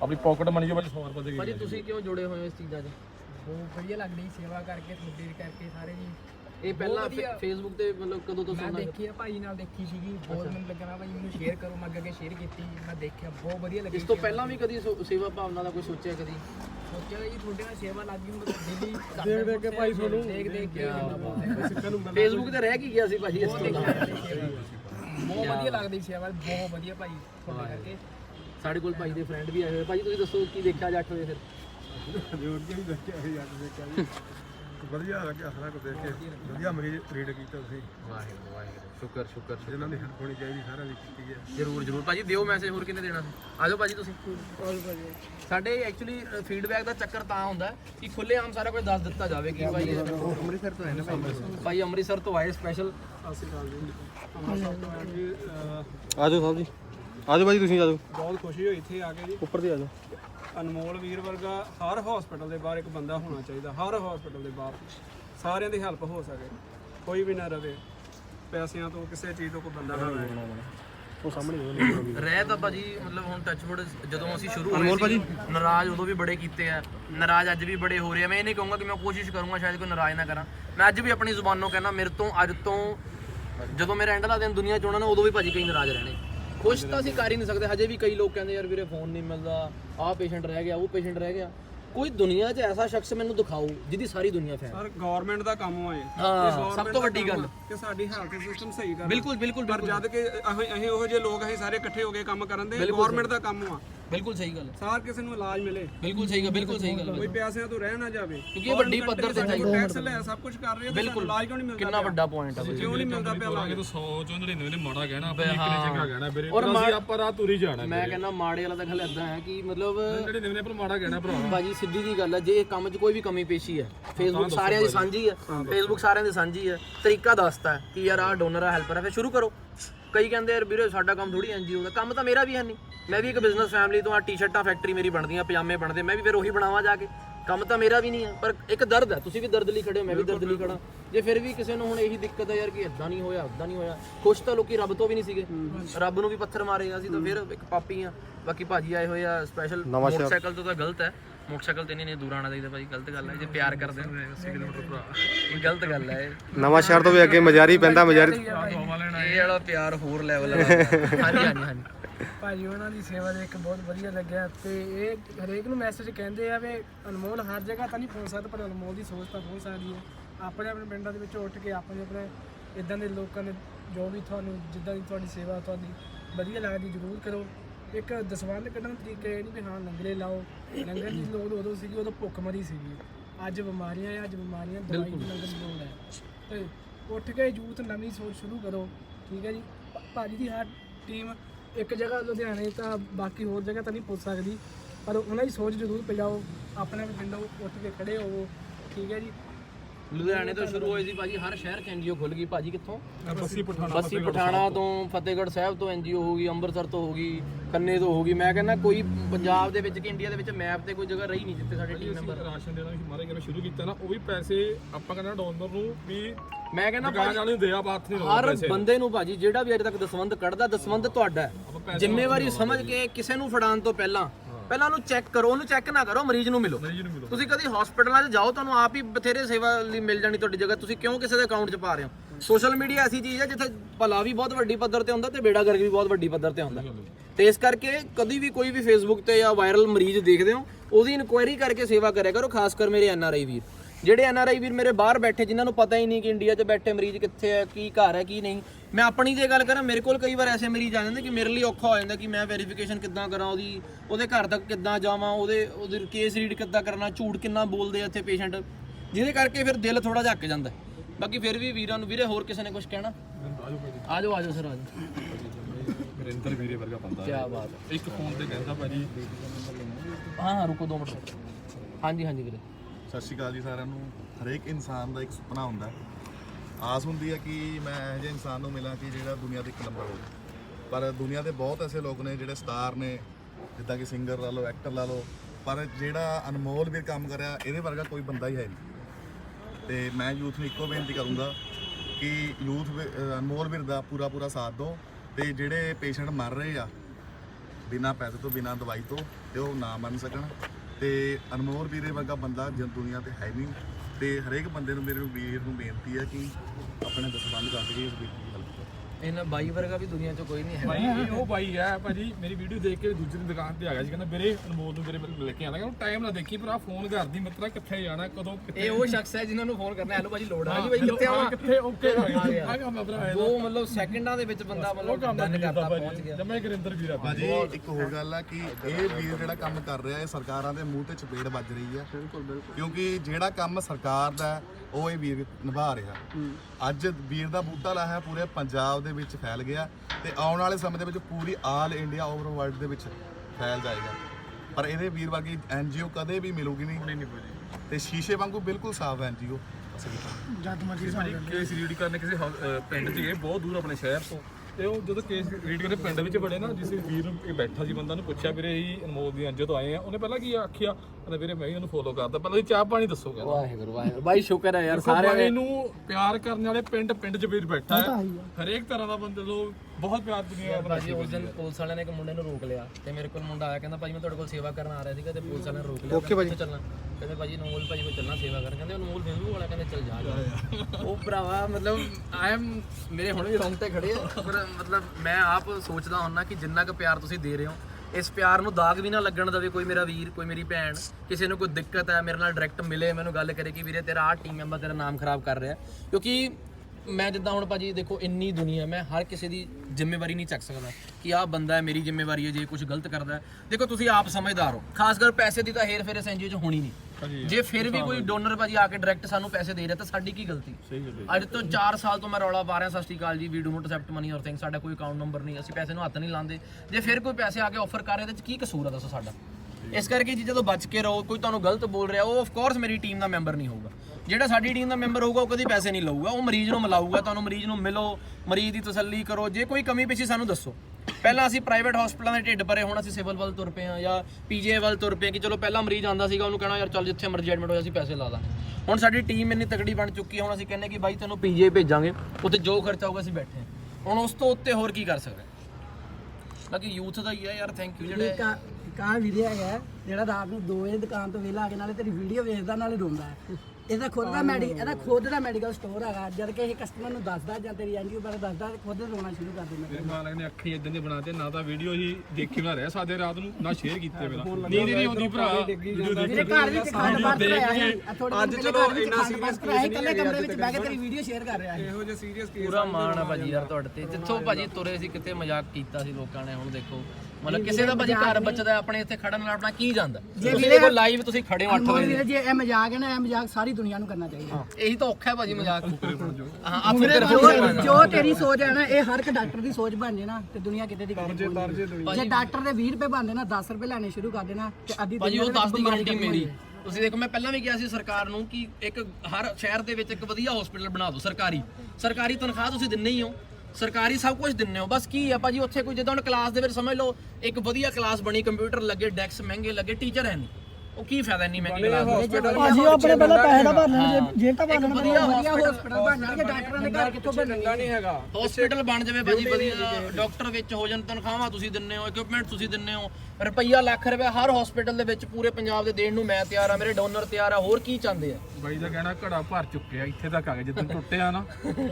ਆਪਣੀ ਪਾਕਟ ਮਨੀ ਜੋ ਬਾਈ 100 ਰੁਪਏ ਦੇ ਗਈ ਭਾਜੀ ਤੁਸੀਂ ਕਿਉਂ ਜੁੜੇ ਹੋਏ ਹੋ ਇਸ ਚੀਜ਼ਾਂ 'ਚ? ਉਹ ਵਧੀਆ ਲੱਗ ਸੇਵਾ ਕਰਕੇ ਤੁਹਾਡੇ ਕਰਕੇ ਸਾਰੇ ਜੀ। ਇਹ ਪਹਿਲਾਂ ਫੇਸਬੁੱਕ ਤੇ ਮਤਲਬ ਕਦੋਂ ਤੋਂ ਮੈਂ ਸੁਣਨਾ ਦੇਖੀ ਆ ਭਾਈ ਨਾਲ ਦੇਖੀ ਸੀਗੀ ਬਹੁਤ ਮੈਨੂੰ ਲੱਗਣਾ ਭਾਈ ਮੈਨੂੰ ਸ਼ੇਅਰ ਕਰੋ ਮੈਂ ਅੱਗੇ ਅੱਗੇ ਸ਼ੇਅਰ ਕੀਤੀ ਮੈਂ ਦੇਖਿਆ ਬਹੁਤ ਵਧੀਆ ਲੱਗੀ ਇਸ ਤੋਂ ਪਹਿਲਾਂ ਵੀ ਕਦੀ ਸੋ- ਸੇਵਾ ਭਾਵਨਾ ਦਾ ਕੋਈ ਸੋਚਿਆ ਕਦੀ? ਸੋਚਿਆ ਜੀ ਤੁਹਾਡੇ ਨਾਲ ਸੇਵਾ ਲੱਗ ਗਈ ਮੈਂ ਡੇਲੀ ਦੇਖ ਦੇਖ ਕੇ ਭਾਈ ਤੁਹਾਨੂੰ। ਦੇਖ ਦੇਖ ਕੇ ਫੇਸਬੁੱਕ ਤੇ ਰਹਿ ਕੀ ਗਿਆ ਸੀ ਭਾਜੀ ਇਸ ਤੋਂ ਇਲਾਵਾ? ਬਹੁਤ ਵਧੀਆ ਲੱਗਦੀ ਸੇਵਾ ਬਹੁਤ ਵਧੀਆ ਭਾਈ ਤੁਹਾਡੇ ਕਰਕੇ। ਸਾਡੇ ਕੋਲ ਭਾਈ ਦੇ ਫਰੈਂਡ ਵੀ ਆਏ ਹੋਏ। ਭਾਜੀ ਤੁਸੀਂ ਦੱਸੋ ਕੀ ਦੇਖਿਆ ਅੱਜ 8 ਵਜੇ ਫਿਰ? ਜੀ ਵਧੀਆ ਲੱਗਿਆ ਸਾਰਾ ਕੁਝ ਦੇਖ ਕੇ। ਵਧੀਆ ਮਰੀਜ਼ ਟ੍ਰੀਟ ਕੀਤਾ ਤੁਸੀਂ। ਵਾਹਿਗੁਰੂ ਵਾਹਿਗੁਰੂ। ਸ਼ੁਕਰ ਸ਼ੁਕਰ ਜਿਹਨਾਂ ਦੀ ਹੈਲਪ ਹੋਣੀ ਚਾਹੀਦੀ ਸਾਰਿਆਂ ਦੀ ਕੀਤੀ ਹੈ। ਜਰੂਰ ਜਰੂਰ। ਭਾਜੀ ਦਿਓ ਮੈਸੇਜ ਹੋਰ ਕਿੰਨੇ ਦੇਣਾ ਆ ਜਾਓ ਭਾਜੀ ਤੁਸੀਂ। ਸਾਡੇ ਐਕਚੁਅਲੀ ਫੀਡਬੈਕ ਦਾ ਚੱਕਰ ਤਾਂ ਹੁੰਦਾ ਹੈ ਕਿ ਖੁੱਲੇ ਆਮ ਸਾਰਾ ਕੁਝ ਦੱਸ ਦਿੱਤਾ ਜਾਵੇ ਕਿ ਭਾਈ ਅੰਮ੍ਰਿਤਸਰ ਤੋਂ ਹੈ ਨਾ ਭਾਈ। ਭਾਈ ਅੰਮ੍ਰਿਤਸਰ ਤੋਂ ਆਏ ਸਪੈਸ਼ਲ ਆਜੋ ਸਾਹਿਬ ਜੀ। ਆਜੋ ਭਾਜੀ ਤੁਸੀਂ ਆਜੋ। ਬਹੁਤ ਖੁਸ਼ੀ ਹੋਈ ਇੱਥੇ ਆ ਕੇ ਜੀ। ਉੱਪਰ ਦੀ ਆਜੋ। ਅਨਮੋਲ ਵੀਰ ਵਰਗਾ ਹਰ ਹਸਪੀਟਲ ਦੇ ਬਾਹਰ ਇੱਕ ਬੰਦਾ ਹੋਣਾ ਚਾਹੀਦਾ ਹਰ ਹਸਪੀਟਲ ਦੇ ਬਾਹਰ। ਸਾਰਿਆਂ ਦੀ ਹੈਲਪ ਹੋ ਸਕੇ ਕੋਈ ਵੀ ਨਾ ਰਵੇ। ਪੈਸਿਆਂ ਤੋਂ ਕਿਸੇ ਚੀਜ਼ ਤੋਂ ਕੋਈ ਬੰਦਾ ਨਾ ਰਹੇ ਉਹ ਸਾਹਮਣੇ ਰਹਿ ਤਾਂ ਭਾਜੀ ਮਤਲਬ ਹੁਣ ਟੱਚਵੁੱਡ ਜਦੋਂ ਅਸੀਂ ਸ਼ੁਰੂ ਹੋਏ ਸੀ ਨਾਰਾਜ਼ ਉਦੋਂ ਵੀ ਬੜੇ ਕੀਤੇ ਆ। ਨਾਰਾਜ਼ ਅੱਜ ਵੀ ਬੜੇ ਹੋ ਰਹੇ ਆ। ਮੈਂ ਇਹ ਨਹੀਂ ਕਹੂੰਗਾ ਕਿ ਮੈਂ ਕੋਸ਼ਿਸ਼ ਕਰੂੰਗਾ ਸ਼ਾਇਦ ਕੋਈ ਨਾਰਾਜ਼ ਨਾ ਕਰਾਂ। ਮੈਂ ਅੱਜ ਵੀ ਆਪਣੀ ਜ਼ੁਬਾਨੋਂ ਕਹਿੰਦਾ ਮੇਰੇ ਤੋਂ ਅੱਜ ਤੋਂ ਜਦੋਂ ਮੇਰਾ ਐਂਡਲਾ ਦਿਨ ਦੁਨੀਆ ਚ ਆਉਣਾ ਨਾ ਉਦੋਂ ਵੀ ਭਾਜੀ ਕਈ ਨਾਰਾਜ਼ ਰਹਿਣੇ। ਖੁਸ਼ ਤਾਂ ਅਸੀਂ ਕਰ ਹੀ ਨਹੀਂ ਸਕਦੇ। ਹਜੇ ਵੀ ਕਈ ਲੋਕ ਕਹਿੰਦੇ ਯਾਰ ਵੀਰੇ ਫੋਨ ਨਹੀਂ ਮਿਲਦਾ, ਆਹ ਪੇਸ਼ੈਂਟ ਰਹਿ ਗਿਆ, ਉਹ ਪੇਸ਼ੈਂਟ ਰਹਿ ਗਿਆ। ਕੋਈ ਦੁਨੀਆ 'ਚ ਐਸਾ ਸ਼ਖਸ ਮੈਨੂੰ ਦਿਖਾਓ ਜਿਹਦੀ ਸਾਰੀ ਦੁਨੀਆ ਫੈਨ ਸਰ ਗਵਰਨਮੈਂਟ ਦਾ ਕੰਮ ਹੋਏ ਹਾਂ ਸਭ ਤੋਂ ਵੱਡੀ ਗੱਲ। ਕਿ ਸਾਡੀ ਹੈਲਥ ਸਿਸਟਮ ਸਹੀ ਕਰ। ਬਿਲਕੁਲ ਬਿਲਕੁਲ ਪਰ ਜਦ ਕਿ ਅਸੀਂ ਅਸੀਂ ਉਹੋ ਜਿਹੇ ਲੋਕ ਅਸੀਂ ਸਾਰੇ ਇਕੱਠੇ ਹੋ ਕੇ ਕੰਮ ਕਰਨ ਦੇ ਗਵਰਨਮੈਂਟ ਦਾ ਕੰਮ ਆ। ਬਿਲਕੁਲ ਸਹੀ ਗੱਲ ਸਾਰ ਕਿਸੇ ਨੂੰ ਇਲਾਜ ਮਿਲੇ। ਬਿਲਕੁਲ ਸਹੀ ਗੱਲ ਬਿਲਕੁਲ ਸਹੀ ਗੱਲ ਕੋਈ ਪੈਸਿਆਂ ਤੋਂ ਰਹਿ ਨਾ ਜਾਵੇ। ਕਿਉਂਕਿ ਇਹ ਵੱਡੀ ਪੱਧਰ ਤੇ ਚਾਹੀਦਾ ਟੈਕਸ ਲੈ ਸਭ ਕੁਝ ਕਰ ਰਹੇ ਆ ਤੇ ਇਲਾਜ ਕਿਉਂ ਨਹੀਂ ਮਿਲਦਾ ਕਿੰਨਾ ਵੱਡਾ ਪੁਆਇੰਟ ਆ ਕਿਉਂ ਨਹੀਂ ਮਿਲਦਾ ਪਿਆ ਇਲਾਜ? ਕਿ 100 ਚੋਂ 99 ਨੇ ਮਾੜਾ ਕਹਿਣਾ ਆਪਾਂ ਇੱਕ ਨੇ ਚੰਗਾ ਕਹਿਣਾ ਵੀਰੇ। ਅਸੀਂ ਆਪਾਂ ਰਾਹ ਤੁਰੀ ਜਾਣਾ ਮੈਂ ਕਹਿੰਦਾ ਮਾੜੇ ਵਾਲਾ ਤਾਂ ਖਲ ਇਦਾਂ ਹੈ ਕਿ ਮਤਲਬ 99 ਨੇ ਪਰ ਮਾੜਾ ਕਹਿਣਾ ਭਰਾ। ਬਾਜੀ ਸਿੱਧੀ ਜੀ ਗੱਲ ਹੈ ਜੇ ਇਹ ਕੰਮ 'ਚ ਕੋਈ ਵੀ ਕਮੀ ਪੇਸ਼ੀ ਹੈ ਫੇਸਬੁੱਕ ਸਾਰਿਆਂ ਦੀ ਸਾਂਝੀ ਹੈ ਫੇਸਬੁੱਕ ਸਾਰਿਆਂ ਦੀ ਸਾਂਝੀ ਹੈ ਤਰੀਕਾ ਦੱਸਦਾ ਹੈ ਕਿ ਯਾਰ ਆਹ ਡੋਨਰ ਆ ਹੈਲਪਰ ਆ ਫਿਰ ਸ਼ੁਰੂ ਕਰੋ। ਕਈ ਕਹਿੰਦੇ ਯਾਰ ਵੀਰੇ ਸਾਡਾ ਕੰਮ ਥੋੜੀ ਐਨਜੀਓ ਦਾ ਕੰਮ ਤਾਂ ਮੇਰਾ ਵੀ ਹੈ ਨਹੀਂ ਮੈਂ ਵੀ ਇੱਕ ਬਿਜ਼ਨਸ ਫੈਮਿਲੀ ਤੋਂ ਆ ਟੀ-ਸ਼ਰਟਾਂ ਫੈਕਟਰੀ ਮੇਰੀ ਬਣਦੀਆਂ ਪਜਾਮੇ ਬਣਦੇ ਮੈਂ ਵੀ ਫਿਰ ਉਹੀ ਬਣਾਵਾਂ ਜਾ ਕੇ। ਕੰਮ ਤਾਂ ਮੇਰਾ ਵੀ ਨਹੀਂ ਹੈ ਪਰ ਇੱਕ ਦਰਦ ਹੈ ਤੁਸੀਂ ਵੀ ਦਰਦ ਲਈ ਖੜੇ ਹੋ ਮੈਂ ਵੀ ਦਰਦ ਲਈ ਖੜਾ। ਜੇ ਫਿਰ ਵੀ ਕਿਸੇ ਨੂੰ ਹੁਣ ਇਹੀ ਦਿੱਕਤ ਹੈ ਯਾਰ ਕਿ ਇਦਾਂ ਨਹੀਂ ਹੋਇਆ ਉਦਾਂ ਨਹੀਂ ਹੋਇਆ ਖੁਸ਼ ਤਾਂ ਲੋਕੀ ਰੱਬ ਤੋਂ ਵੀ ਨਹੀਂ ਸੀਗੇ। ਰੱਬ ਨੂੰ ਵੀ ਪੱਥਰ ਮਾਰੇ ਅਸੀਂ ਤਾਂ ਫਿਰ ਇੱਕ ਪਾਪੀ ਆ। ਬਾਕੀ ਭਾਜੀ ਆਏ ਹੋਏ ਆ ਸਪੈਸ਼ਲ ਮੋਟਰਸਾਈਕਲ ਤੋਂ ਤਾਂ ਗਲਤ ਹੈ ਮੋਟਰਸਾਈਕਲ ਤੇ ਨਹੀਂ ਨਹੀਂ ਦੂਰ ਆਣਾ ਚਾਹੀਦਾ ਭਾਜੀ ਗਲਤ ਗੱਲ ਹੈ ਜੇ ਪਿਆਰ ਕਰਦੇ ਹੋ 80 ਕਿਲੋਮੀਟਰ ਭਰਾ। ਇਹ ਗਲਤ ਗੱਲ ਹੈ। ਇਹ। ਨਵਾਂ ਸ਼ਹਿਰ ਤੋਂ ਵੀ ਅੱਗੇ ਮਜਾਰੀ ਪੈਂਦਾ ਮਜਾਰੀ ਇਹ ਵਾਲਾ ਪਿਆਰ ਹੋਰ ਲੈਵਲ ਦਾ *laughs* ਹਾਂਜੀ ਹਾਂਜੀ ਹਾਂਜੀ। ਭਾਜੀ ਉਹਨਾਂ ਦੀ ਸੇਵਾ ਦੇਖ ਕੇ ਬਹੁਤ ਵਧੀਆ ਲੱਗਿਆ ਤੇ ਇਹ ਹਰੇਕ ਨੂੰ ਮੈਸੇਜ ਕਹਿੰਦੇ ਆ ਵੀ ਅਨਮੋਲ ਹਰ ਜਗ੍ਹਾ ਤਾਂ ਨਹੀਂ ਪਹੁੰਚ ਸਕਦਾ ਪਰ ਅਨਮੋਲ ਦੀ ਸੋਚ ਤਾਂ ਪਹੁੰਚ ਸਕਦੀ ਹੈ। ਆਪਣੇ ਆਪਣੇ ਪਿੰਡਾਂ ਦੇ ਵਿੱਚ ਉੱਠ ਕੇ ਆਪਣੇ ਆਪਣੇ ਇਦਾਂ ਦੇ ਲੋਕਾਂ ਨੇ ਜੋ ਵੀ ਤੁਹਾਨੂੰ ਜਿੱਦਾਂ ਦੀ ਤੁਹਾਡੀ ਸੇਵਾ ਤੁਹਾਡੀ ਵਧੀਆ ਲੱਗਦੀ ਜ਼ਰੂਰ ਕਰੋ। ਇੱਕ ਦਸਵੰਧ ਕੱਢਣ ਦਾ ਤਰੀਕਾ ਇਹ ਨਹੀਂ ਵੀ ਹਾਂ ਲੰਗਰੇ ਲਾਓ। ਲੰਗਰ ਦੀ ਲੋੜ ਉਦੋਂ ਸੀਗੀ ਉਦੋਂ ਭੁੱਖ ਮਰੀ ਸੀਗੀ। ਅੱਜ ਬਿਮਾਰੀਆਂ ਆ ਅੱਜ ਬਿਮਾਰੀਆਂ ਦਵਾਈ ਦੀ ਲੰਗਰ ਦੀ ਲੋੜ ਹੈ। ਤੇ ਉੱਠ ਕੇ ਯੂਥ ਨਵੀਂ ਸੋਚ ਸ਼ੁਰੂ ਕਰੋ ਠੀਕ ਹੈ ਜੀ? ਭਾ- ਭਾਜੀ ਦੀ ਹਰ ਟੀਮ ਇੱਕ ਜਗ੍ਹਾ ਲੁਧਿਆਣੇ ਤਾਂ ਬਾਕੀ ਹੋਰ ਜਗ੍ਹਾ ਤਾਂ ਨਹੀਂ ਪੁੱਜ ਸਕਦੀ ਪਰ ਉਹਨਾਂ ਦੀ ਸੋਚ ਜ਼ਰੂਰ ਪਜਾਓ ਆਪਣੇ ਪਿੰਡੋਂ ਉੱਠ ਕੇ ਖੜੇ ਹੋਵੋ ਠੀਕ ਹੈ ਜੀ? ਲੁਧਿਆਣੇ ਤੋਂ ਸ਼ੁਰੂ ਹੋਈ ਸੀ ਭਾਜੀ ਹਰ ਸ਼ਹਿਰ 'ਚ ਐਨਜੀਓ ਖੁੱਲ ਗਈ। ਭਾਜੀ ਕਿੱਥੋਂ? ਬੱਸੀ ਪਠਾਣਾ ਬੱਸੀ ਪਠਾਣਾ ਤੋਂ। ਫਤਿਹਗੜ੍ਹ ਸਾਹਿਬ ਤੋਂ ਐਨਜੀਓ ਹੋਊਗੀ ਅੰਮ੍ਰਿਤਸਰ ਤੋਂ ਹੋਊਗੀ ਖੰਨੇ ਤੋਂ ਹੋਊਗੀ ਮੈਂ ਕਹਿੰਦਾ ਕੋਈ ਪੰਜਾਬ ਦੇ ਵਿੱਚ ਕਿ ਇੰਡੀਆ ਦੇ ਵਿੱਚ ਮੈਪ ਤੇ ਕੋਈ ਜਗ੍ਹਾ ਰਹੀ ਨਹੀਂ ਜਿੱਥੇ ਸਾਡੇ ਟੀਮ ਮੈਂਬਰ ਰਾਸ਼ਨ ਦੇਣਾ ਵੀ ਮਾਰੇ ਕਿਵੇਂ ਸ਼ੁਰੂ ਕੀਤਾ ਨਾ ਉਹ ਵੀ ਪੈਸੇ ਆਪਾਂ ਕਹਿੰਦਾ ਡੋਨਰ ਨੂੰ ਵੀ ਮੈਂ ਕਹਿੰਦਾ ਵਾਲੇ ਨੂੰ ਦੇ ਆ ਬਾਤ ਨਹੀਂ ਹਰ ਬੰਦੇ ਨੂੰ ਭਾਜੀ ਜਿਹੜਾ ਵੀ ਅਜੇ ਤੱਕ ਦਸਵੰਦ ਕੱਢਦਾ ਦਸਵੰਦ ਤੁਹਾਡਾ ਜ਼ਿੰਮੇਵਾਰੀ ਸਮਝ ਕੇ ਕਿਸੇ ਨੂੰ ਫੜਾਉਣ ਤੋਂ ਪਹਿਲਾਂ ਪਹਿਲਾਂ ਉਹਨੂੰ ਚੈੱਕ ਕਰੋ ਉਹਨੂੰ ਚੈੱਕ ਨਾ ਕਰੋ ਮਰੀਜ਼ ਨੂੰ ਮਿਲੋ। ਤੁਸੀਂ ਕਦੀ ਹਸਪੀਟਲਾਂ 'ਚ ਜਾਓ ਤੁਹਾਨੂੰ ਆਪ ਹੀ ਬਥੇਰੇ ਸੇਵਾ ਲਈ ਮਿਲ ਜਾਣੀ ਤੁਹਾਡੀ ਜਗ੍ਹਾ। ਤੁਸੀਂ ਕਿਉਂ ਕਿਸੇ ਦੇ ਅਕਾਊਂਟ 'ਚ ਪਾ ਰਹੇ ਹੋ? ਸੋਸ਼ਲ ਮੀਡੀਆ ਐਸੀ ਚੀਜ਼ ਹੈ ਜਿੱਥੇ ਭਲਾ ਵੀ ਬਹੁਤ ਵੱਡੀ ਪੱਧਰ ਤੇ ਹੁੰਦਾ ਤੇ ਬੇੜਾ ਗਰਕ ਵੀ ਬਹੁਤ ਵੱਡੀ ਪੱਧਰ ਤੇ ਹੁੰਦਾ। ਤੇ ਇਸ ਕਰਕੇ ਕਦੀ ਵੀ ਕੋਈ ਵੀ ਫੇਸਬੁੱਕ ਤੇ ਜਾਂ ਵਾਇਰਲ ਮਰੀਜ਼ ਦੇਖਦੇ ਹੋ ਉਹਦੀ ਇਨਕੁਆਇਰੀ ਕਰਕੇ ਸੇਵਾ ਕਰਿਆ ਕਰੋ ਖਾਸ ਕਰ ਮੇਰੇ ਐਨਆਰਆਈ ਵੀਰ। ਜਿਹੜੇ ਐਨਆਰਆਈ ਵੀਰ ਮੇਰੇ ਬਾਹਰ ਬੈਠੇ ਜਿਨ੍ਹਾਂ ਨੂੰ ਪਤਾ ਹੀ ਨਹੀਂ ਕਿ ਇੰਡੀਆ 'ਚ ਬੈਠੇ ਮਰੀਜ਼ ਕਿੱਥੇ ਹੈ ਕੀ ਘਰ ਹੈ ਕੀ ਨਹੀਂ। ਮੈਂ ਆਪਣੀ ਜੇ ਗੱਲ ਕਰਾਂ ਮੇਰੇ ਕੋਲ ਕਈ ਵਾਰ ਐਸੇ ਮਰੀਜ਼ ਆ ਜਾਂਦੇ ਕਿ ਮੇਰੇ ਲਈ ਔਖਾ ਹੋ ਜਾਂਦਾ ਕਿ ਮੈਂ ਵੈਰੀਫਿਕੇਸ਼ਨ ਕਿੱਦਾਂ ਕਰਾਂ ਉਹਦੀ ਉਹਦੇ ਘਰ ਤੱਕ ਕਿੱਦਾਂ ਜਾਵਾਂ ਉਹਦੇ ਉਹਦੇ ਕੇਸ ਰੀਡ ਕਿੱਦਾਂ ਕਰਨਾ ਝੂਠ ਕਿੰਨਾ ਬੋਲਦੇ ਆ ਇੱਥੇ ਪੇਸ਼ੈਂਟ ਜਿਹਦੇ ਕਰਕੇ ਫਿਰ ਦਿਲ ਥੋੜਾ ਜਿਹਾ ਅੱਕ ਜਾਂਦਾ। ਬਾਕੀ ਫਿਰ ਵੀ ਵੀਰਾਂ ਨੂੰ ਵੀਰੇ ਹੋਰ ਕਿਸੇ ਨੇ ਕੁਝ ਕਹਿਣਾ? ਆ ਜਾਓ ਆ ਜਾਓ ਸਰ ਆ ਜਾਓ। ਵਰਿੰਦਰ ਵੀਰੇ ਵਰਗਾ ਬੰਦਾ ਕੀ ਬਾਤ ਹੈ। ਇੱਕ ਫੋਨ ਤੇ ਕਹਿੰਦਾ ਭਾਜੀ ਹਾਂ ਹਾਂ ਰੁਕੋ ਦੋ ਮਿੰਟ। ਹਾਂਜੀ ਹਾਂਜੀ ਵੀਰੇ। ਸਤਿ ਸ਼੍ਰੀ ਅਕਾਲ ਜੀ ਸਾਰਿਆਂ ਨੂੰ। ਹਰੇਕ ਇਨਸਾਨ ਦਾ ਇੱਕ ਸੁਪਨਾ ਹੁੰਦਾ ਹੈ। ਆਸ ਹੁੰਦੀ ਹੈ ਕਿ ਮੈਂ ਇਹੋ ਜਿਹੇ ਇਨਸਾਨ ਨੂੰ ਮਿਲਾਂ ਕਿ ਜਿਹੜਾ ਦੁਨੀਆ ਦੇ ਇੱਕ ਨੰਬਰ ਹੋਵੇ। ਪਰ ਦੁਨੀਆ ਦੇ ਬਹੁਤ ਐਸੇ ਲੋਕ ਨੇ ਜਿਹੜੇ ਸਟਾਰ ਨੇ, ਜਿੱਦਾਂ ਕਿ ਸਿੰਗਰ ਲਾ ਲਓ ਐਕਟਰ ਲਾ ਲਓ। ਪਰ ਜਿਹੜਾ ਅਨਮੋਲ ਵੀ ਕੰਮ ਕਰਿਆ, ਇਹਦੇ ਵਰਗਾ ਕੋਈ ਬੰਦਾ ਹੀ ਹੈ ਨਹੀਂ। ਤੇ ਮੈਂ ਯੂਥ ਨੂੰ ਇੱਕੋ ਬੇਨਤੀ ਕਰੂੰਗਾ ਕਿ ਯੂਥ ਵੀ- ਅਨਮੋਲ ਵੀਰ ਦਾ ਪੂਰਾ ਪੂਰਾ ਸਾਥ ਦਿਓ। ਤੇ ਜਿਹੜੇ ਪੇਸ਼ੈਂਟ ਮਰ ਰਹੇ ਆ, ਬਿਨਾ ਪੈਸੇ ਤੋਂ, ਬਿਨਾ ਦਵਾਈ ਤੋਂ, ਤੇ ਉਹ ਨਾ ਮੰਨ ਸਕਣ। ਤੇ ਅਨਮੋਲ ਵੀਰੇ ਵਰਗਾ ਬੰਦਾ ਜਨ ਦੁਨੀਆ ਤੇ ਹੈ ਨਹੀਂ। ਤੇ ਹਰੇਕ ਬੰਦੇ ਨੂੰ ਮੇਰੇ ਵੀਰ ਨੂੰ ਬੇਨਤੀ ਹੈ ਕਿ ਆਪਣੇ ਦਸਬੰਦ ਕੱਢ ਕੇ ਇਸ ਵੀਰ ਇਹਨਾਂ ਬਾਈ ਵਰਗਾ ਵੀ ਦੁਨੀਆ 'ਚ ਕੋਈ ਨਹੀਂ ਹੈ। ਭਾਈ ਇਹ ਉਹ ਭਾਈ ਹੈ ਭਾਜੀ ਮੇਰੀ ਵੀਡੀਓ ਦੇਖ ਕੇ ਦੂਜੀ ਦੀ ਦੁਕਾਨ ਤੇ ਆ ਗਿਆ ਸੀ। ਕਹਿੰਦਾ ਵੀਰੇ ਅਨਮੋਲ ਨੂੰ ਮੇਰੇ ਲੈ ਕੇ ਆਣਾ ਕਹਿੰਦਾ ਟਾਈਮ ਨਾ ਦੇਖੀ ਭਰਾ ਫੋਨ ਕਰਦੀ ਮਿੱਤਰਾ ਕਿੱਥੇ ਜਾਣਾ ਕਦੋਂ ਕਿੱਥੇ ਇਹ ਉਹ ਸ਼ਖਸ ਹੈ ਜਿਨ੍ਹਾਂ ਨੂੰ ਫੋਨ ਕਰਨਾ। ਹੈਲੋ ਭਾਜੀ ਲੋੜ ਹੈ ਜੀ ਭਾਈ ਕਿੱਥੇ ਆਵਾਂ ਕਿੱਥੇ? ਓਕੇ ਆ ਕੰਮ ਆ ਭਰਾ ਉਹ ਮਤਲਬ ਸੈਕਿੰਡਾਂ ਦੇ ਵਿੱਚ ਬੰਦਾ ਮਤਲਬ ਡਨ ਕਰਦਾ ਪਹੁੰਚ ਗਿਆ। ਜਮਾ ਗਰਿੰਦਰ ਵੀਰਾ ਭਾਜੀ। ਇੱਕ ਹੋਰ ਗੱਲ ਹੈ ਕਿ ਇਹ ਵੀਰ ਜਿਹੜਾ ਕੰਮ ਕਰ ਰਿਹਾ ਹੈ ਸਰਕਾਰਾਂ ਦੇ ਮੂੰਹ ਤੇ ਚਪੇੜ ਵੱਜ ਰਹੀ ਹੈ ਬਿਲਕੁਲ ਬਿਲਕੁਲ। ਕਿਉਂਕਿ ਜਿਹੜਾ ਕੰਮ ਸਰਕਾਰ ਦਾ ਉਹ ਇਹ ਵੀਰ ਨਿਭਾ ਰਿਹਾ। ਅੱਜ ਵੀਰ ਦਾ ਬੂਟਾ ਲਾਇਆ ਹੈ ਪੂਰੇ ਪੰਜਾਬ ਦੇ ਵਿੱਚ ਫੈਲ ਗਿਆ ਤੇ ਆਉਣ ਵਾਲੇ ਸਮੇਂ ਦੇ ਵਿੱਚ ਪੂਰੀ ਆਲ ਇੰਡੀਆ ਓਵਰ ਵਰਲਡ ਦੇ ਵਿੱਚ ਫੈਲ ਜਾਏਗਾ। ਪਰ ਇਹਦੇ ਵੀਰ ਵਰਗੀ ਐਨਜੀਓ ਕਦੇ ਵੀ ਮਿਲੂਗੀ ਨਹੀਂ। ਤੇ ਸ਼ੀਸ਼ੇ ਵਾਂਗੂ ਬਿਲਕੁਲ ਸਾਫ਼ ਐਨਜੀਓ ਭਾਜੀ ਕੇਸ ਰੀਡ ਕਰਨ ਕਿਸੇ ਪਿੰਡ 'ਚ ਗਏ ਬਹੁਤ ਦੂਰ ਆਪਣੇ ਸ਼ਹਿਰ ਤੋਂ। ਤੇ ਉਹ ਜਦੋਂ ਕੇਸ ਰੀਡ ਕਰਨ ਪਿੰਡ ਵਿੱਚ ਬੜੇ ਨਾ ਜਿਸ ਵੀਰ ਨੂੰ ਇਹ ਬੈਠਾ ਸੀ ਬੰਦਾ ਨੂੰ ਪੁੱਛਿਆ ਵੀਰੇ ਹੀ ਅਨਮੋਲ ਦੀ ਅੰਜੋ ਤੋਂ ਆਏ ਆ। ਉਹਨੇ ਪਹਿਲਾਂ ਕੀ ਆਖਿਆ? ਕਹਿੰਦਾ ਵੀਰੇ ਮੈਂ ਉਹਨੂੰ ਫੋਲੋ ਕਰਦਾ ਪਹਿਲਾਂ ਤੁਸੀਂ ਚਾਹ ਪਾਣੀ ਦੱਸੋ ਕਹਿੰਦਾ। ਵਾਹਿਗੁਰੂ ਵਾਹਿਗੁਰੂ। ਬਾਈ ਸ਼ੁਕਰ ਹੈ ਯਾਰ ਸਾਰੇ ਸਾਰਿਆਂ ਨੂੰ ਪਿਆਰ ਕਰਨ ਵਾਲੇ ਪਿੰਡ ਪਿੰਡ 'ਚ ਵੀਰ ਬੈਠਾ ਹੈ। ਹਰੇਕ ਤਰ੍ਹਾਂ ਦਾ ਬੰਦੇ ਨੂੰ ਬਹੁਤ ਪਿਆਰ ਦੁਨੀਆ ਭਾਜੀ ਉਸ ਦਿਨ ਪੁਲਿਸ ਵਾਲਿਆਂ ਨੇ ਇੱਕ ਮੁੰਡੇ ਨੂੰ ਰੋਕ ਲਿਆ ਤੇ ਮੇਰੇ ਕੋਲ ਮੁੰਡਾ ਆਇਆ ਕਹਿੰਦਾ ਭਾਜੀ ਮੈਂ ਤੁਹਾਡੇ ਕੋਲ ਸੇਵਾ ਕਰਨ ਆ ਰਿਹਾ ਸੀਗਾ ਤੇ ਪੁਲਿਸ ਵਾਲਿਆਂ ਨੇ ਰੋਕ ਲਿਆ। ਓਕੇ ਚੱਲਣਾ? ਕਹਿੰਦੇ ਭਾਜੀ ਅਨਮੋਲ ਭਾਜੀ ਕੋਲ ਚੱਲਣਾ ਸੇਵਾ ਕਰਨ। ਕਹਿੰਦੇ ਅਨਮੋਲ ਫੇਸਬੁੱਕ ਵਾਲਾ ਕਹਿੰਦੇ ਚੱਲ ਜਾ ਜਾ। ਉਹ ਭਰਾਵਾ ਮਤਲਬ ਆਈ ਐਮ ਮੇਰੇ ਹੁਣ ਵੀ ਰੌਂਗਟੇ ਖੜੇ ਆ ਪਰ ਮਤਲਬ ਮੈਂ ਆਪ ਸੋਚਦਾ ਹੁੰਨਾ ਕਿ ਜਿੰਨਾ ਕੁ ਪਿਆਰ ਤੁਸੀਂ ਦੇ ਰਹੇ ਹੋ ਇਸ ਪਿਆਰ ਨੂੰ ਦਾਗ ਵੀ ਨਾ ਲੱਗਣ ਦੇਵੇ ਕੋਈ ਮੇਰਾ ਵੀਰ, ਕੋਈ ਮੇਰੀ ਭੈਣ। ਕਿਸੇ ਨੂੰ ਕੋਈ ਦਿੱਕਤ ਹੈ, ਮੇਰੇ ਨਾਲ ਡਾਇਰੈਕਟ ਮਿਲੇ, ਮੈਨੂੰ ਗੱਲ ਕਰੇ ਕਿ ਵੀਰੇ ਤੇਰਾ ਆਹ ਟੀਮ ਮੈਂਬਰ ਤੇਰਾ ਨਾਮ ਖਰਾਬ ਕਰ ਰਿਹਾ। ਕਿਉਂਕਿ ਮੈਂ ਜਿੱਦਾਂ ਹੁਣ ਭਾਜੀ ਦੇਖੋ, ਇੰਨੀ ਦੁਨੀਆ, ਮੈਂ ਹਰ ਕਿਸੇ ਦੀ ਜ਼ਿੰਮੇਵਾਰੀ ਨਹੀਂ ਚੱਕ ਸਕਦਾ ਕਿ ਆਹ ਬੰਦਾ ਹੈ, ਮੇਰੀ ਜ਼ਿੰਮੇਵਾਰੀ ਹੈ, ਜੇ ਕੁਝ ਗਲਤ ਕਰਦਾ ਹੈ। ਦੇਖੋ, ਤੁਸੀਂ ਆਪ ਸਮਝਦਾਰ ਹੋ। ਖਾਸ ਕਰ ਪੈਸੇ ਦੀ ਤਾਂ ਹੇਰ ਫੇਰ ਇਸ ਐਨਜੀਓ 'ਚ ਹੋਣੀ ਨਹੀਂ। ਜੇ ਫਿਰ ਵੀ ਕੋਈ ਡੋਨਰ ਭਾਜੀ ਆ ਕੇ ਡਾਇਰੈਕਟ ਸਾਨੂੰ ਪੈਸੇ ਦੇ ਰਿਹਾ ਤਾਂ ਸਾਡੀ ਕੀ ਗਲਤੀ? ਅੱਜ ਤੋਂ 4 ਸਾਲ ਤੋਂ ਮੈਂ ਰੌਲਾ ਪਾ ਰਿਹਾ ਸਤਿ ਸ਼੍ਰੀ ਅਕਾਲ ਜੀ we do not accept money or thing ਸਾਡਾ ਕੋਈ ਅਕਾਊਂਟ ਨੰਬਰ ਨਹੀਂ ਅਸੀਂ ਪੈਸੇ ਨੂੰ ਹੱਥ ਨਹੀਂ ਲਾਉਂਦੇ। ਜੇ ਫਿਰ ਕੋਈ ਪੈਸੇ ਆ ਕੇ ਆਫਰ ਕਰ ਰਿਹਾ ਤਾਂ ਕੀ ਕਸੂਰ ਆ ਦੱਸੋ ਸਾਡਾ? ਇਸ ਕਰਕੇ ਜੀ ਜਦੋਂ ਬਚ ਕੇ ਰਹੋ ਕੋਈ ਤੁਹਾਨੂੰ ਗਲਤ ਬੋਲ ਰਿਹਾ ਉਹ ਆਫ ਕੋਰਸ ਮੇਰੀ ਟੀਮ ਦਾ ਮੈਂਬਰ ਨਹੀਂ ਹੋਊਗਾ। ਜਿਹੜਾ ਸਾਡੀ ਟੀਮ ਦਾ ਮੈਂਬਰ ਹੋਊਗਾ, ਉਹ ਕਦੀ ਪੈਸੇ ਨਹੀਂ ਲਊਗਾ। ਉਹ ਮਰੀਜ਼ ਨੂੰ ਮਿਲਾਊਗਾ, ਤੁਹਾਨੂੰ ਮਰੀਜ਼ ਨੂੰ ਮਿਲੋ, ਮਰੀਜ਼ ਦੀ ਤਸੱਲੀ ਕਰੋ। ਜੇ ਕੋਈ ਕਮੀ ਪੇਸ਼ੀ ਸਾਨੂੰ ਦੱਸੋ। ਪਹਿਲਾਂ ਅਸੀਂ ਪ੍ਰਾਈਵੇਟ ਹਸਪਤਾਲਾਂ ਦੇ ਢਿੱਡ ਭਰੇ, ਹੁਣ ਅਸੀਂ ਸਿਵਲ ਵੱਲ ਤੁਰ ਪਏ ਆ ਜਾਂ ਪੀਜੀਆਈ ਵੱਲ ਤੁਰ ਪਏ ਕਿ ਚਲੋ ਪਹਿਲਾਂ ਮਰੀਜ਼ ਆਂਦਾ ਸੀਗਾ, ਉਹਨੂੰ ਕਹਿਣਾ, ਯਾਰ ਚੱਲ ਜਿੱਥੇ ਮਰਜ਼ੀ ਐਡਮਿਟ ਹੋਇਆ ਅਸੀਂ ਪੈਸੇ ਲਾ ਦਾਂਗੇ। ਹੁਣ ਸਾਡੀ ਟੀਮ ਇੰਨੀ ਤਕੜੀ ਬਣ ਚੁੱਕੀ ਹੈ, ਹੁਣ ਅਸੀਂ ਕਹਿੰਦੇ ਕਿ ਬਾਈ ਤੈਨੂੰ ਪੀਜੀਆਈ ਭੇਜਾਂਗੇ, ਉੱਥੇ ਜੋ ਖਰਚਾ ਹੋਊਗਾ ਅਸੀਂ ਬੈਠੇ ਹਾਂ। ਹੁਣ ਉਸ ਤੋਂ ਉੱਤੇ ਹੋਰ ਕੀ ਕਰ ਸਕਦਾ ਬਾਕੀ ਯੂਥ ਦਾ ਹੀ ਹੈ ਯਾਰ ਥੈਂਕ ਯੂ ਜਿਹੜੇ ਕਾਂ ਵੀਡੀਓ ਹੈਗਾ, ਜਿਹੜਾ ਰਾਤ ਨੂੰ 2 ਵਜੇ ਦੁਕਾਨ ਤੋਂ ਵਿਹਲਾ ਆ ਕੇ ਨਾਲੇ ਤੇਰੀ ਵੀਡੀਓ ਵੇਖਦਾ, ਨਾਲੇ ਰੋਂਦਾ ਹੈ। ਇਹਦਾ ਖੁਦ ਦਾ ਮੈਡੀ ਇਹਦਾ ਖੁਦ ਦਾ ਮੈਡੀਕਲ ਸਟੋਰ ਹੈਗਾ। ਜਦ ਕਿ ਇਹ ਕਸਟਮਰ ਨੂੰ ਦੱਸਦਾ ਜਾਂ ਤੇਰੀ ਐਨਜੀਓ ਬਾਰੇ ਦੱਸਦਾ ਤੇ ਖੁਦ ਰੋਣਾ ਸ਼ੁਰੂ ਕਰ ਦਿੰਦਾ। ਮੇਰੇ ਮਾਲਕ ਨੇ ਅੱਖੀਂ ਇਦਾਂ ਦੇ ਬਣਾਤੇ ਨਾ ਤਾਂ ਵੀਡੀਓ ਹੀ ਦੇਖੀ ਬਣਾ ਰਿਹਾ ਸਾਡੇ ਰਾਤ ਨੂੰ ਨਾ ਸ਼ੇਅਰ ਕੀਤੇ ਮੇਰਾ ਨੀਂਦ ਨਹੀਂ ਆਉਂਦੀ ਭਰਾ ਵੀਡੀਓ ਦੇਖ ਮੇਰੇ ਘਰ ਵਿੱਚ ਖੰਡ ਬਾਤ ਕਰਾਇਆ ਹੈ ਅੱਜ ਚਲੋ ਇੰਨਾ ਸੀਰੀਅਸ ਕਰਾਇਆ ਇਕੱਲੇ ਕਮਰੇ ਵਿੱਚ ਬਹਿ ਕੇ ਤੇਰੀ ਵੀਡੀਓ ਸ਼ੇਅਰ ਕਰ ਰਿਹਾ ਹੈ ਇਹੋ ਜਿਹੇ ਸੀਰੀਅਸ ਕੇਸ ਪੂਰਾ ਮਾਣ ਆ ਭਾਜੀ ਯਾਰ ਤੁਹਾਡੇ ਤੇ। ਜਿੱਥੋਂ ਭਾਜੀ ਤੁਰੇ ਸੀ ਕਿਤੇ ਮਜ਼ਾਕ ਕੀਤਾ ਸੀ ਲੋਕਾਂ ਨੇ ਹੁਣ ਦੇਖੋ। ਮਤਲਬ ਕਿਸੇ ਦਾ ਭਾਜੀ ਘਰ ਬਚਦਾ ਆਪਣੇ ਇੱਥੇ ਖੜਨ ਨਾਲ ਆਪਣਾ ਕੀ ਜਾਂਦਾ? ਤੁਸੀਂ ਦੇਖੋ ਲਾਈਵ ਤੁਸੀਂ ਖੜੇ ਹੋ 8 ਅਨਮੋਲ ਵਜੇ। ਜੇ ਇਹ ਮਜ਼ਾਕ ਹੈ ਨਾ ਇਹ ਮਜ਼ਾਕ ਸਾਰੀ ਦੁਨੀਆ ਨੂੰ ਕਰਨਾ ਚਾਹੀਦਾ। ਇਹੀ ਤਾਂ ਔਖਾ ਹੈ ਭਾਜੀ ਮਜ਼ਾਕ। ਹਾਂ ਆ ਫਿਰ ਜੋ ਤੇਰੀ ਸੋਚ ਹੈ ਨਾ ਇਹ ਹਰ ਇੱਕ ਡਾਕਟਰ ਦੀ ਸੋਚ ਬਣ ਜੇ ਨਾ ਤੇ ਦੁਨੀਆ ਕਿਤੇ ਦੀ। ਜੇ। ਡਾਕਟਰ ਦੇ 20 ਰੁਪਏ ਬਣਦੇ ਨਾ 10 ਰੁਪਏ ਲੈਣੇ ਸ਼ੁਰੂ ਕਰ ਦੇਣਾ ਤੇ ਅੱਧੀ ਭਾਜੀ ਉਹ ਦੁਨੀਆ 10 ਦੀ ਗਾਰੰਟੀ ਮੇਰੀ। ਤੁਸੀਂ ਦੇਖੋ ਮੈਂ ਪਹਿਲਾਂ ਵੀ ਕਿਹਾ ਸੀ ਸਰਕਾਰ ਨੂੰ ਕਿ ਇੱਕ ਹਰ ਸ਼ਹਿਰ ਦੇ ਵਿੱਚ ਇੱਕ ਵਧੀਆ ਹਸਪੀਟਲ ਬਣਾ ਦਿਓ ਸਰਕਾਰੀ। ਸਰਕਾਰੀ ਤਨਖਾਹ ਤੁਸੀਂ ਦਿੰਨੇ ਹੀ ਹੋ। ਸਰਕਾਰੀ ਸਭ ਕੁਝ ਦਿੰਨੇ ਹੋ। ਬਸ ਕੀ ਆ ਭਾਜੀ, ਉੱਥੇ ਕੋਈ ਜਿੱਦਾਂ ਹੁਣ ਕਲਾਸ ਦੇ ਵਿੱਚ ਸਮਝ ਲਓ, ਇੱਕ ਵਧੀਆ ਕਲਾਸ ਬਣੀ ਕੰਪਿਊਟਰ ਲੱਗੇ ਡੈਸਕ ਮਹਿੰਗੇ ਲੱਗੇ ਟੀਚਰ ਹੈ ਨਹੀਂ। ਉਹ ਕੀ ਫਾਇਦਾ ਇੰਨੀ ਮਹਿੰਗੀ ਕਲਾਸ ਦਾ ਭਾਜੀ ਉਹ ਆਪਣੇ ਪਹਿਲਾਂ ਪੈਸੇ ਦਾ ਭਰ ਲੈਣ ਜੇ ਤਾਂ ਇੱਕ ਵਧੀਆ ਵਧੀਆ ਹਸਪੀਟਲ ਬਣ ਜਾਣਗੇ ਡਾਕਟਰਾਂ ਦੇ ਘਰ ਕਿੱਥੋਂ ਬਣਨਗੇ ਨਹੀਂ ਹੈਗਾ। ਹਸਪੀਟਲ ਬਣ ਜਾਵੇ ਭਾਜੀ ਵਧੀਆ ਡਾਕਟਰ ਵਿੱਚ ਹੋ ਜਾਣ ਤਨਖਾਹਾਂ ਤੁਸੀਂ ਦਿੰਨੇ ਹੋ ਇਕਵਿਪਮੈਂਟ ਤੁਸੀਂ ਦਿੰਨੇ ਹੋ ਰੁਪਈਆ ਲੱਖ ਰੁਪਏ ਹਰ ਹਸਪੀਟਲ ਦੇ ਵਿੱਚ ਪੂਰੇ ਪੰਜਾਬ ਦੇ ਦੇਣ ਨੂੰ ਮੈਂ ਤਿਆਰ ਆ ਮੇਰੇ ਡੋਨਰ ਤਿਆਰ ਆ ਹੋਰ ਕੀ ਚਾਹੁੰਦੇ ਆ? ਬਾਈ ਦਾ ਕਹਿਣਾ ਘੜਾ ਭਰ ਚੁੱਕਿਆ ਇੱਥੇ ਤੱਕ ਆ ਗਿਆ ਜਦੋਂ ਟੁੱਟਿਆ ਨਾ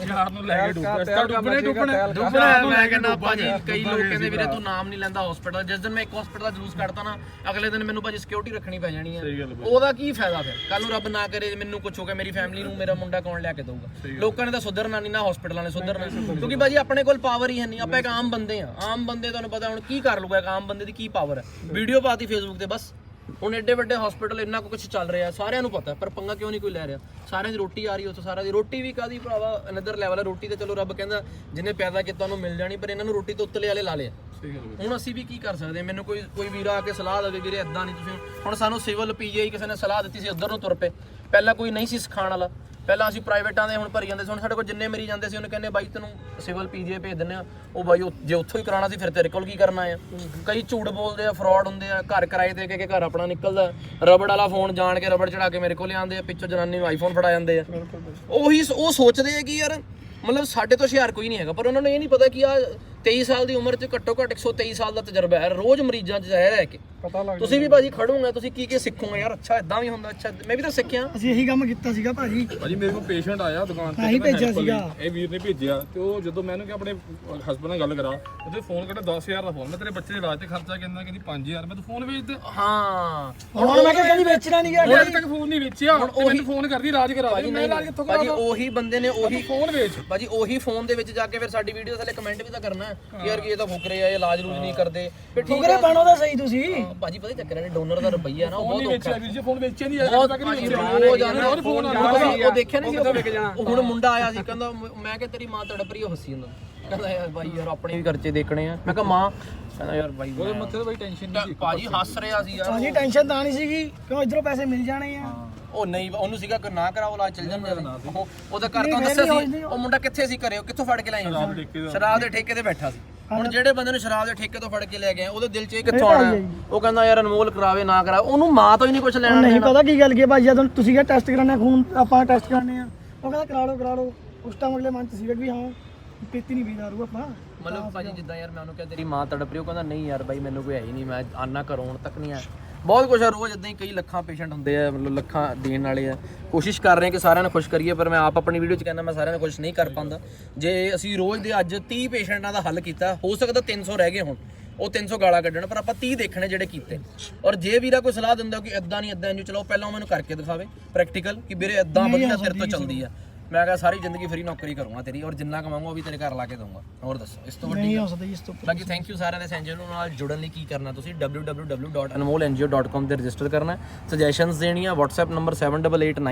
ਚਾਰ ਨੂੰ ਲੈ ਕੇ ਡੁੱਬਿਆ ਸਟਾ ਡੁੱਬਣੇ ਡੁੱਬਣੇ ਡੁੱਬਣਾ ਹੈ, ਮੈਂ ਕਹਿੰਦਾ ਭਾਜੀ ਕਈ ਲੋਕ ਕਹਿੰਦੇ ਵੀਰੇ ਤੂੰ ਨਾਮ ਨਹੀਂ ਲੈਂਦਾ ਹਸਪੀਟਲ ਜਿਸ ਦਿਨ ਮੈਂ ਇੱਕ ਹਸਪੀਟਲ ਦਾ ਜਲੂਸ ਕੱਢਤਾ ਨਾ ਅਗਲੇ ਦਿਨ ਮੈਨੂੰ ਭਾਜੀ ਸਿਕਿਉਰਿਟੀ ਰੱਖਣੀ ਪੈ ਜਾਣੀ ਹੈ ਉਹਦਾ ਕੀ ਫਾਇਦਾ ਫਿਰ? ਕੱਲ ਨੂੰ ਰੱਬ ਨਾ ਕਰੇ ਮੈਨੂੰ ਕੁਝ ਹੋ ਗਿਆ ਮੇਰੀ ਫੈਮਿਲੀ ਨੂੰ ਮੇਰਾ ਮੁੰਡਾ ਕੌਣ ਲਿਆ ਕੇ ਦਊਗਾ? ਲੋਕਾਂ ਨੇ ਤਾਂ ਸੁਧਰਨਾ ਨਹੀਂ ਨਾ ਹਸਪੀਟਲਾਂ ਨੇ ਸੁਧਰਨਾ। ਕਿਉਂਕਿ ਭਾਜੀ ਆਪਣੇ ਕੋਲ ਪਾਵਰ ਹੀ ਹੈ ਨਹੀਂ ਆਪਾਂ ਇੱਕ ਆਮ ਬੰਦੇ ਆ। ਆਮ ਬੰਦੇ ਤੁਹਾਨੂੰ ਪਤਾ ਹੁਣ ਕੀ ਕਰ ਲੂਗਾ ਇੱਕ ਆਮ ਬੰਦੇ ਦੀ ਕੀ ਪਾਵਰ ਹੈ ਵੀਡੀਓ ਪਾਤੀ ਫੇਸਬੁੱਕ ਤੇ ਬਸ। ਹੁਣ ਐਡੇ ਵੱਡੇ ਹਸਪੀਟਲ ਇੰਨਾ ਕੁਝ ਚੱਲ ਰਿਹਾ ਸਾਰਿਆਂ ਨੂੰ ਪਤਾ ਪਰ ਪੰਗਾ ਕਿਉਂ ਨਹੀਂ ਕੋਈ ਲੈ ਰਿਹਾ? ਸਾਰਿਆਂ ਦੀ ਰੋਟੀ ਆ ਰਹੀ ਉੱਥੇ ਸਾਰਿਆਂ ਦੀ ਰੋਟੀ ਵੀ ਕਾਦੀ ਭਰਾਵਾ ਅਨਦਰ ਲੈਵਲ ਹੈ ਰੋਟੀ ਤੇ ਚਲੋ ਰੱਬ ਕਹਿੰਦਾ ਜਿਹਨੇ ਪੈਦਾ ਕੀਤਾ ਉਹਨੂੰ ਮਿਲ ਜਾਣੀ ਪਰ ਇਹਨਾਂ ਨੂੰ ਰੋਟੀ ਤੋਂ ਉੱਤਲੇ ਵਾਲੇ ਲਾ ਲਿਆ। ਹੁਣ ਅਸੀਂ ਵੀ ਕੀ ਕਰ ਸਕਦੇ ਹਾਂ? ਮੈਨੂੰ ਕੋਈ ਕੋਈ ਵੀਰ ਆ ਕੇ ਸਲਾਹ ਦੇਵੇ ਵੀਰੇ ਇਦਾਂ ਨਹੀਂ ਤੁਸੀਂ ਹੁਣ ਸਾਨੂੰ ਸਿਵਲ ਪੀਜੀਆਈ ਕਿਸੇ ਨੇ ਸਲਾਹ ਦਿੱਤੀ ਸੀ ਉਧਰ ਨੂੰ ਤੁਰ ਪਏ। ਪਹਿਲਾਂ ਕੋਈ ਨਹੀਂ ਸੀ ਸਿਖਾਉਣ ਵਾਲਾ। ਪਹਿਲਾਂ ਅਸੀਂ ਪ੍ਰਾਈਵੇਟਾਂ ਦੇ ਹੁਣ ਭਰੀ ਜਾਂਦੇ ਸੀ ਹੁਣ ਸਾਡੇ ਕੋਲ ਜਿੰਨੇ ਮਰੀਜ਼ ਜਾਂਦੇ ਸੀ ਉਹਨੇ ਕਹਿੰਦੇ ਬਾਈ ਤੈਨੂੰ ਸਿਵਲ ਪੀਜੀਆਈ ਭੇਜ ਦਿੰਦੇ ਆ ਉਹ ਬਾਈ ਉਹ- ਜੇ ਉੱਥੋਂ ਹੀ ਕਰਾਉਣਾ ਸੀ ਫਿਰ ਤੇਰੇ ਕੋਲ ਕੀ ਕਰਨਾ ਆ? ਕਈ ਝੂਠ ਬੋਲਦੇ ਆ ਫਰਾਡ ਹੁੰਦੇ ਆ ਘਰ ਕਿਰਾਏ ਤੇ ਕੇ ਕੇ ਘਰ ਆਪਣਾ ਨਿਕਲਦਾ। ਰਬੜ ਵਾਲਾ ਫੋਨ ਜਾਣ ਕੇ ਰਬੜ ਚੜਾ ਕੇ ਮੇਰੇ ਕੋਲ ਆਉਂਦੇ ਆ ਪਿੱਛੋਂ ਜਨਾਨੀ ਨੂੰ ਆਈਫੋਨ ਫੜਾ ਜਾਂਦੇ ਆ। ਉਹੀ ਸ- ਉਹ ਸੋਚਦੇ ਆ ਕਿ ਯਾਰ ਮਤਲਬ ਸਾਡੇ ਤੋਂ ਹੁਸ਼ਿਆਰ ਕੋਈ ਨਹੀਂ ਹੈਗਾ ਪਰ ਉਹਨਾਂ ਨੂੰ ਇਹ ਨਹੀਂ ਪਤਾ ਕਿ ਆ 23 ਸਾਲ ਦੀ ਉਮਰ 'ਚ ਘੱਟੋ ਘੱਟ 123 ਸਾਲ ਦਾ ਤਜਰਬਾ ਹੈ। ਰੋਜ਼ ਮਰੀਜ਼ਾਂ 'ਚ ਰਹਿ ਰਹਿ ਕੇ। ਤੁਸੀਂ ਵੀ ਭਾਜੀ ਖੜੋਗੇ ਤੁਸੀਂ ਕੀ ਕੀ ਸਿੱਖੋਗੇ? ਯਾਰ ਅੱਛਾ ਇਦਾਂ ਵੀ ਹੁੰਦਾ ਅੱਛਾ ਮੈਂ ਵੀ ਤਾਂ ਸਿੱਖਿਆ। ਅਸੀਂ ਇਹੀ ਕੰਮ ਕੀਤਾ ਸੀਗਾ ਭਾਜੀ। ਭਾਜੀ ਮੇਰੇ ਕੋਲ ਪੇਸ਼ੈਂਟ ਆਇਆ ਦੁਕਾਨ ਤੇ ਕਹਿੰਦਾ ਭੇਜਿਆ help ਲਈ। ਸੀਗਾ। ਇਹ ਵੀਰ ਨੇ ਭੇਜਿਆ ਤੇ ਉਹ ਜਦੋਂ ਮੈਨੂੰ ਕਿ ਆਪਣੇ ਹਸਬੰਡ ਨਾਲ ਗੱਲ ਕਰਾ ਉਹਦੇ ਫੋਨ ਕੱਢਾ 10000 ਦਾ ਫੋਨ ਮੈਂ ਤੇਰੇ ਬੱਚੇ ਦੇ ਇਲਾਜ ਤੇ ਖਰਚਾ ਕਹਿੰਦਾ ਕਹਿੰਦੀ 5000 ਮੈਂ ਤੂੰ ਫੋਨ ਵੇਚ ਦੇ ਹਾਂ। ਹੁਣ ਮੈਂ ਕਿਹਾ ਕਦੀ ਵੇਚਣਾ ਨਹੀਂ ਗਿਆ ਹੁਣ ਤੱਕ ਫੋਨ ਨਹੀਂ ਵੇਚਿਆ ਤੇ ਮੈਨੂੰ ਫੋਨ ਕਰਦੀ ਇਲਾਜ ਕਰਾ ਦੇ ਮੈਂ ਇਲਾਜ ਕਿੱਥੋਂ ਭਾਜੀ ਕਰਾਵਾਂ? ਉਹੀ ਬੰਦੇ ਨੇ ਉਹੀ ਫੋਨ ਵੇਚ। ਭਾਜੀ ਉਹੀ ਫੋਨ ਦੇ ਵਿੱਚ ਜਾ ਕੇ ਫਿਰ ਸਾਡੀ ਵੀਡੀਓ ਥੱਲੇ ਕਮੈਂਟ ਵੀ ਤਾਂ ਕਰਨਾ ਕਿ ਯਾਰ ਕੀ ਇਹ ਤਾਂ ਫੁਕਰੇ ਆ ਇਹ ਇਲਾਜ ਲੂਜ ਨਹੀਂ ਕਰਦੇ। ਫਿਰ ਠੀਕ ਹੈ ਬਣੋ ਦਾ ਸਹੀ ਤੁਸੀਂ। ਹਾਂ, ਭਾਜੀ ਪਤਾ ਚੱਕਰ ਹੈ ਡੋਨਰ ਦਾ ਰੁਪਈਆ ਨਾ ਉਹ ਬਹੁਤ ਔਖਾ। ਵੀਰ ਜੀ ਫੋਨ ਵੇਚਿਆ ਨਹੀਂ ਬਹੁਤ ਤੱਕ ਨਹੀਂ ਵੇਚਿਆ। ਰੋਜ਼ ਫੋਨ ਉਹ ਉਹ ਦੇਖਿਆ ਨਹੀਂ ਸੀ ਉਹ ਹੁਣ ਮੁੰਡਾ ਆਇਆ ਸੀ ਕਹਿੰਦਾ ਮ- ਕਿਹਾ ਤੇਰੀ ਮਾਂ ਤੜਪ ਰਹੀ ਉਹ ਹੱਸੀ ਜਾਂਦਾ। ਕਹਿੰਦਾ ਯਾਰ ਬਾਈ ਯਾਰ ਆਪਣੇ ਵੀ ਖਰਚੇ ਦੇਖਣੇ ਆ। ਮੈਂ ਕਿਹਾ ਮਾਂ। ਕਹਿੰਦਾ ਯਾਰ ਬਾਈ ਉਹਦੇ ਮੱਥੇ ਤੇ ਬਾਈ ਟੈਨਸ਼ਨ ਨਹੀਂ ਸੀ। ਭਾਜੀ ਹੱਸ ਰਿਹਾ ਸੀ ਯਾਰ। ਭਾਜੀ ਟੈਨਸ਼ਨ ਤਾਂ ਨਹੀਂ ਸੀਗੀ ਕਿਉਂ ਇਧਰੋਂ ਪੈਸੇ ਮਿਲ ਜਾਣੇ ਆ। ਉਹ ਨਹੀਂ ਉਹਨੂੰ ਸੀਗਾ ਕਿ ਨਾ ਕਰਾਓ ਇਲਾਜ ਚੱਲ ਜਾਂਦੇ ਉਹ ਉਹਦਾ ਘਰ ਤੋਂ ਦੱਸਿਆ ਸੀ ਉਹ ਮੁੰਡਾ ਕਿੱਥੇ ਸੀ ਘਰੇ ਉਹ ਕਿੱਥੋਂ ਫੜ ਕੇ ਸੀ? ਸ਼ਰਾਬ ਦੇ ਠੇਕੇ ਤੇ। ਬੈਠਾ ਸੀ। ਹੁਣ ਜਿਹੜੇ ਬੰਦੇ ਨੂੰ ਸ਼ਰਾਬ ਦੇ ਠੇਕੇ ਤੋਂ ਫੜ ਕੇ ਲੈ ਗਏ ਉਹਦੇ ਦਿਲ 'ਚ ਇਹ ਕਿੱਥੋਂ ਆਣਾ ਉਹ ਕਹਿੰਦਾ ਯਾਰ ਅਨਮੋਲ ਕਰਾਵੇ ਨਾ ਕਰਾਵੇ। ਉਹਨੂੰ ਮਾਂ ਤੋਂ ਹੀ ਨਹੀਂ ਕੁਝ ਲੈਣਾ ਨਹੀਂ ਪਤਾ ਕੀ ਗੱਲ ਕੀ ਹੈ ਭਾਜੀ ਜਦੋਂ ਤੁਸੀਂ ਕਿਹਾ ਟੈਸਟ ਕਰਾਉਣਾ ਖੂਨ ਆਪਾਂ ਟੈਸਟ ਕਰਾਉਣੇ ਆ। ਉਹ ਕਹਿੰਦਾ ਕਰਾ ਲਓ ਕਰਾ ਲਓ। ਉਸ ਟਾਈਮ ਅਗਲੇ ਮਨ ਚ ਸੀਗਾ ਕਿ ਵੀ ਹਾਂ ਪੀਤੀ ਨਹੀਂ ਪੀਦਾ ਰੂ ਆਪਾਂ। ਮਤਲਬ ਭਾਜੀ ਜਿੱਦਾਂ ਯਾਰ ਮੈਂ ਉਹਨੂੰ ਕਿਹਾ ਤੇਰੀ ਮਾਂ ਤੜਪ ਰਹੀ ਉਹ ਕਹਿੰਦਾ ਨਹੀਂ ਯਾਰ ਬਾਈ ਮੈਨੂੰ ਕੋਈ ਹੈ ਹੀ ਨਹੀਂ ਮੈਂ ਆਨਾ ਘਰੋਂ ਹੁਣ ਤੱਕ ਨਹੀਂ ਆਇਆ। ਬਹੁਤ ਕੁਝ ਆ ਰੋਜ਼ ਇਦਾਂ ਹੀ ਕਈ ਲੱਖਾਂ ਪੇਸ਼ੈਂਟ ਹੁੰਦੇ ਆ ਮਤਲਬ ਲੱਖਾਂ ਦੇਣ ਵਾਲੇ ਆ। ਕੋਸ਼ਿਸ਼ ਕਰ ਰਹੇ ਹਾਂ ਕਿ ਸਾਰਿਆਂ ਨੂੰ ਖੁਸ਼ ਕਰੀਏ ਪਰ ਮੈਂ ਆਪ ਆਪਣੀ ਵੀਡੀਓ 'ਚ ਕਹਿੰਦਾ ਮੈਂ ਸਾਰਿਆਂ ਨੂੰ ਖੁਸ਼ ਨਹੀਂ ਕਰ ਪਾਉਂਦਾ। ਜੇ ਅਸੀਂ ਰੋਜ਼ ਦੇ ਅੱਜ 30 ਪੇਸ਼ੈਂਟਾਂ ਦਾ ਹੱਲ ਕੀਤਾ ਹੋ ਸਕਦਾ 300 ਰਹਿ ਗਏ ਹੁਣ ਉਹ 300 ਗਾਲਾਂ ਕੱਢਣ ਪਰ ਆਪਾਂ 30 ਦੇਖਣੇ ਜਿਹੜੇ ਕੀਤੇ। ਔਰ ਜੇ ਵੀਰਾ ਕੋਈ ਸਲਾਹ ਦਿੰਦਾ ਕਿ ਇਦਾਂ ਨਹੀਂ ਇਦਾਂ ਨਹੀਂ ਚਲਾਓ ਪਹਿਲਾਂ ਉਹ ਮੈਨੂੰ ਕਰਕੇ ਦਿਖਾਵੇ ਪ੍ਰੈਕਟੀਕਲ ਕਿ ਵੀਰੇ ਇਦਾਂ ਵਧੀਆ ਸਿਰ ਤੋਂ ਚੱਲਦੀ ਆ। ਮੈਂ ਕਿਹਾ ਸਾਰੀ ਜ਼ਿੰਦਗੀ ਫਰੀ ਨੌਕਰੀ ਕਰੂੰਗਾ ਤੇਰੀ ਔਰ ਜਿੰਨਾ ਕਮਾਊਂਗਾ ਉਹ ਵੀ ਤੇਰੇ ਘਰ ਲਾ ਕੇ ਦਊਂਗਾ। ਹੋਰ ਦੱਸੋ ਇਸ ਤੋਂ ਵੱਡੀ ਨਹੀਂ ਹੋ ਸਕਦਾ ਇਸ ਤੋਂ ਬਾਕੀ ਥੈਂਕ ਯੂ ਸਾਰਿਆਂ ਦੇ ਸੈਂਜਲ ਨਾਲ ਜੁੜਨ ਲਈ ਕੀ ਕਰਨਾ ਤੁਸੀਂ www.anmolngo.com ਤੇ ਰਜਿਸਟਰ ਕਰਨਾ। ਸੁਜੈਸ਼ਨਸ ਦੇਣੀਆਂ WhatsApp ਨੰਬਰ 7889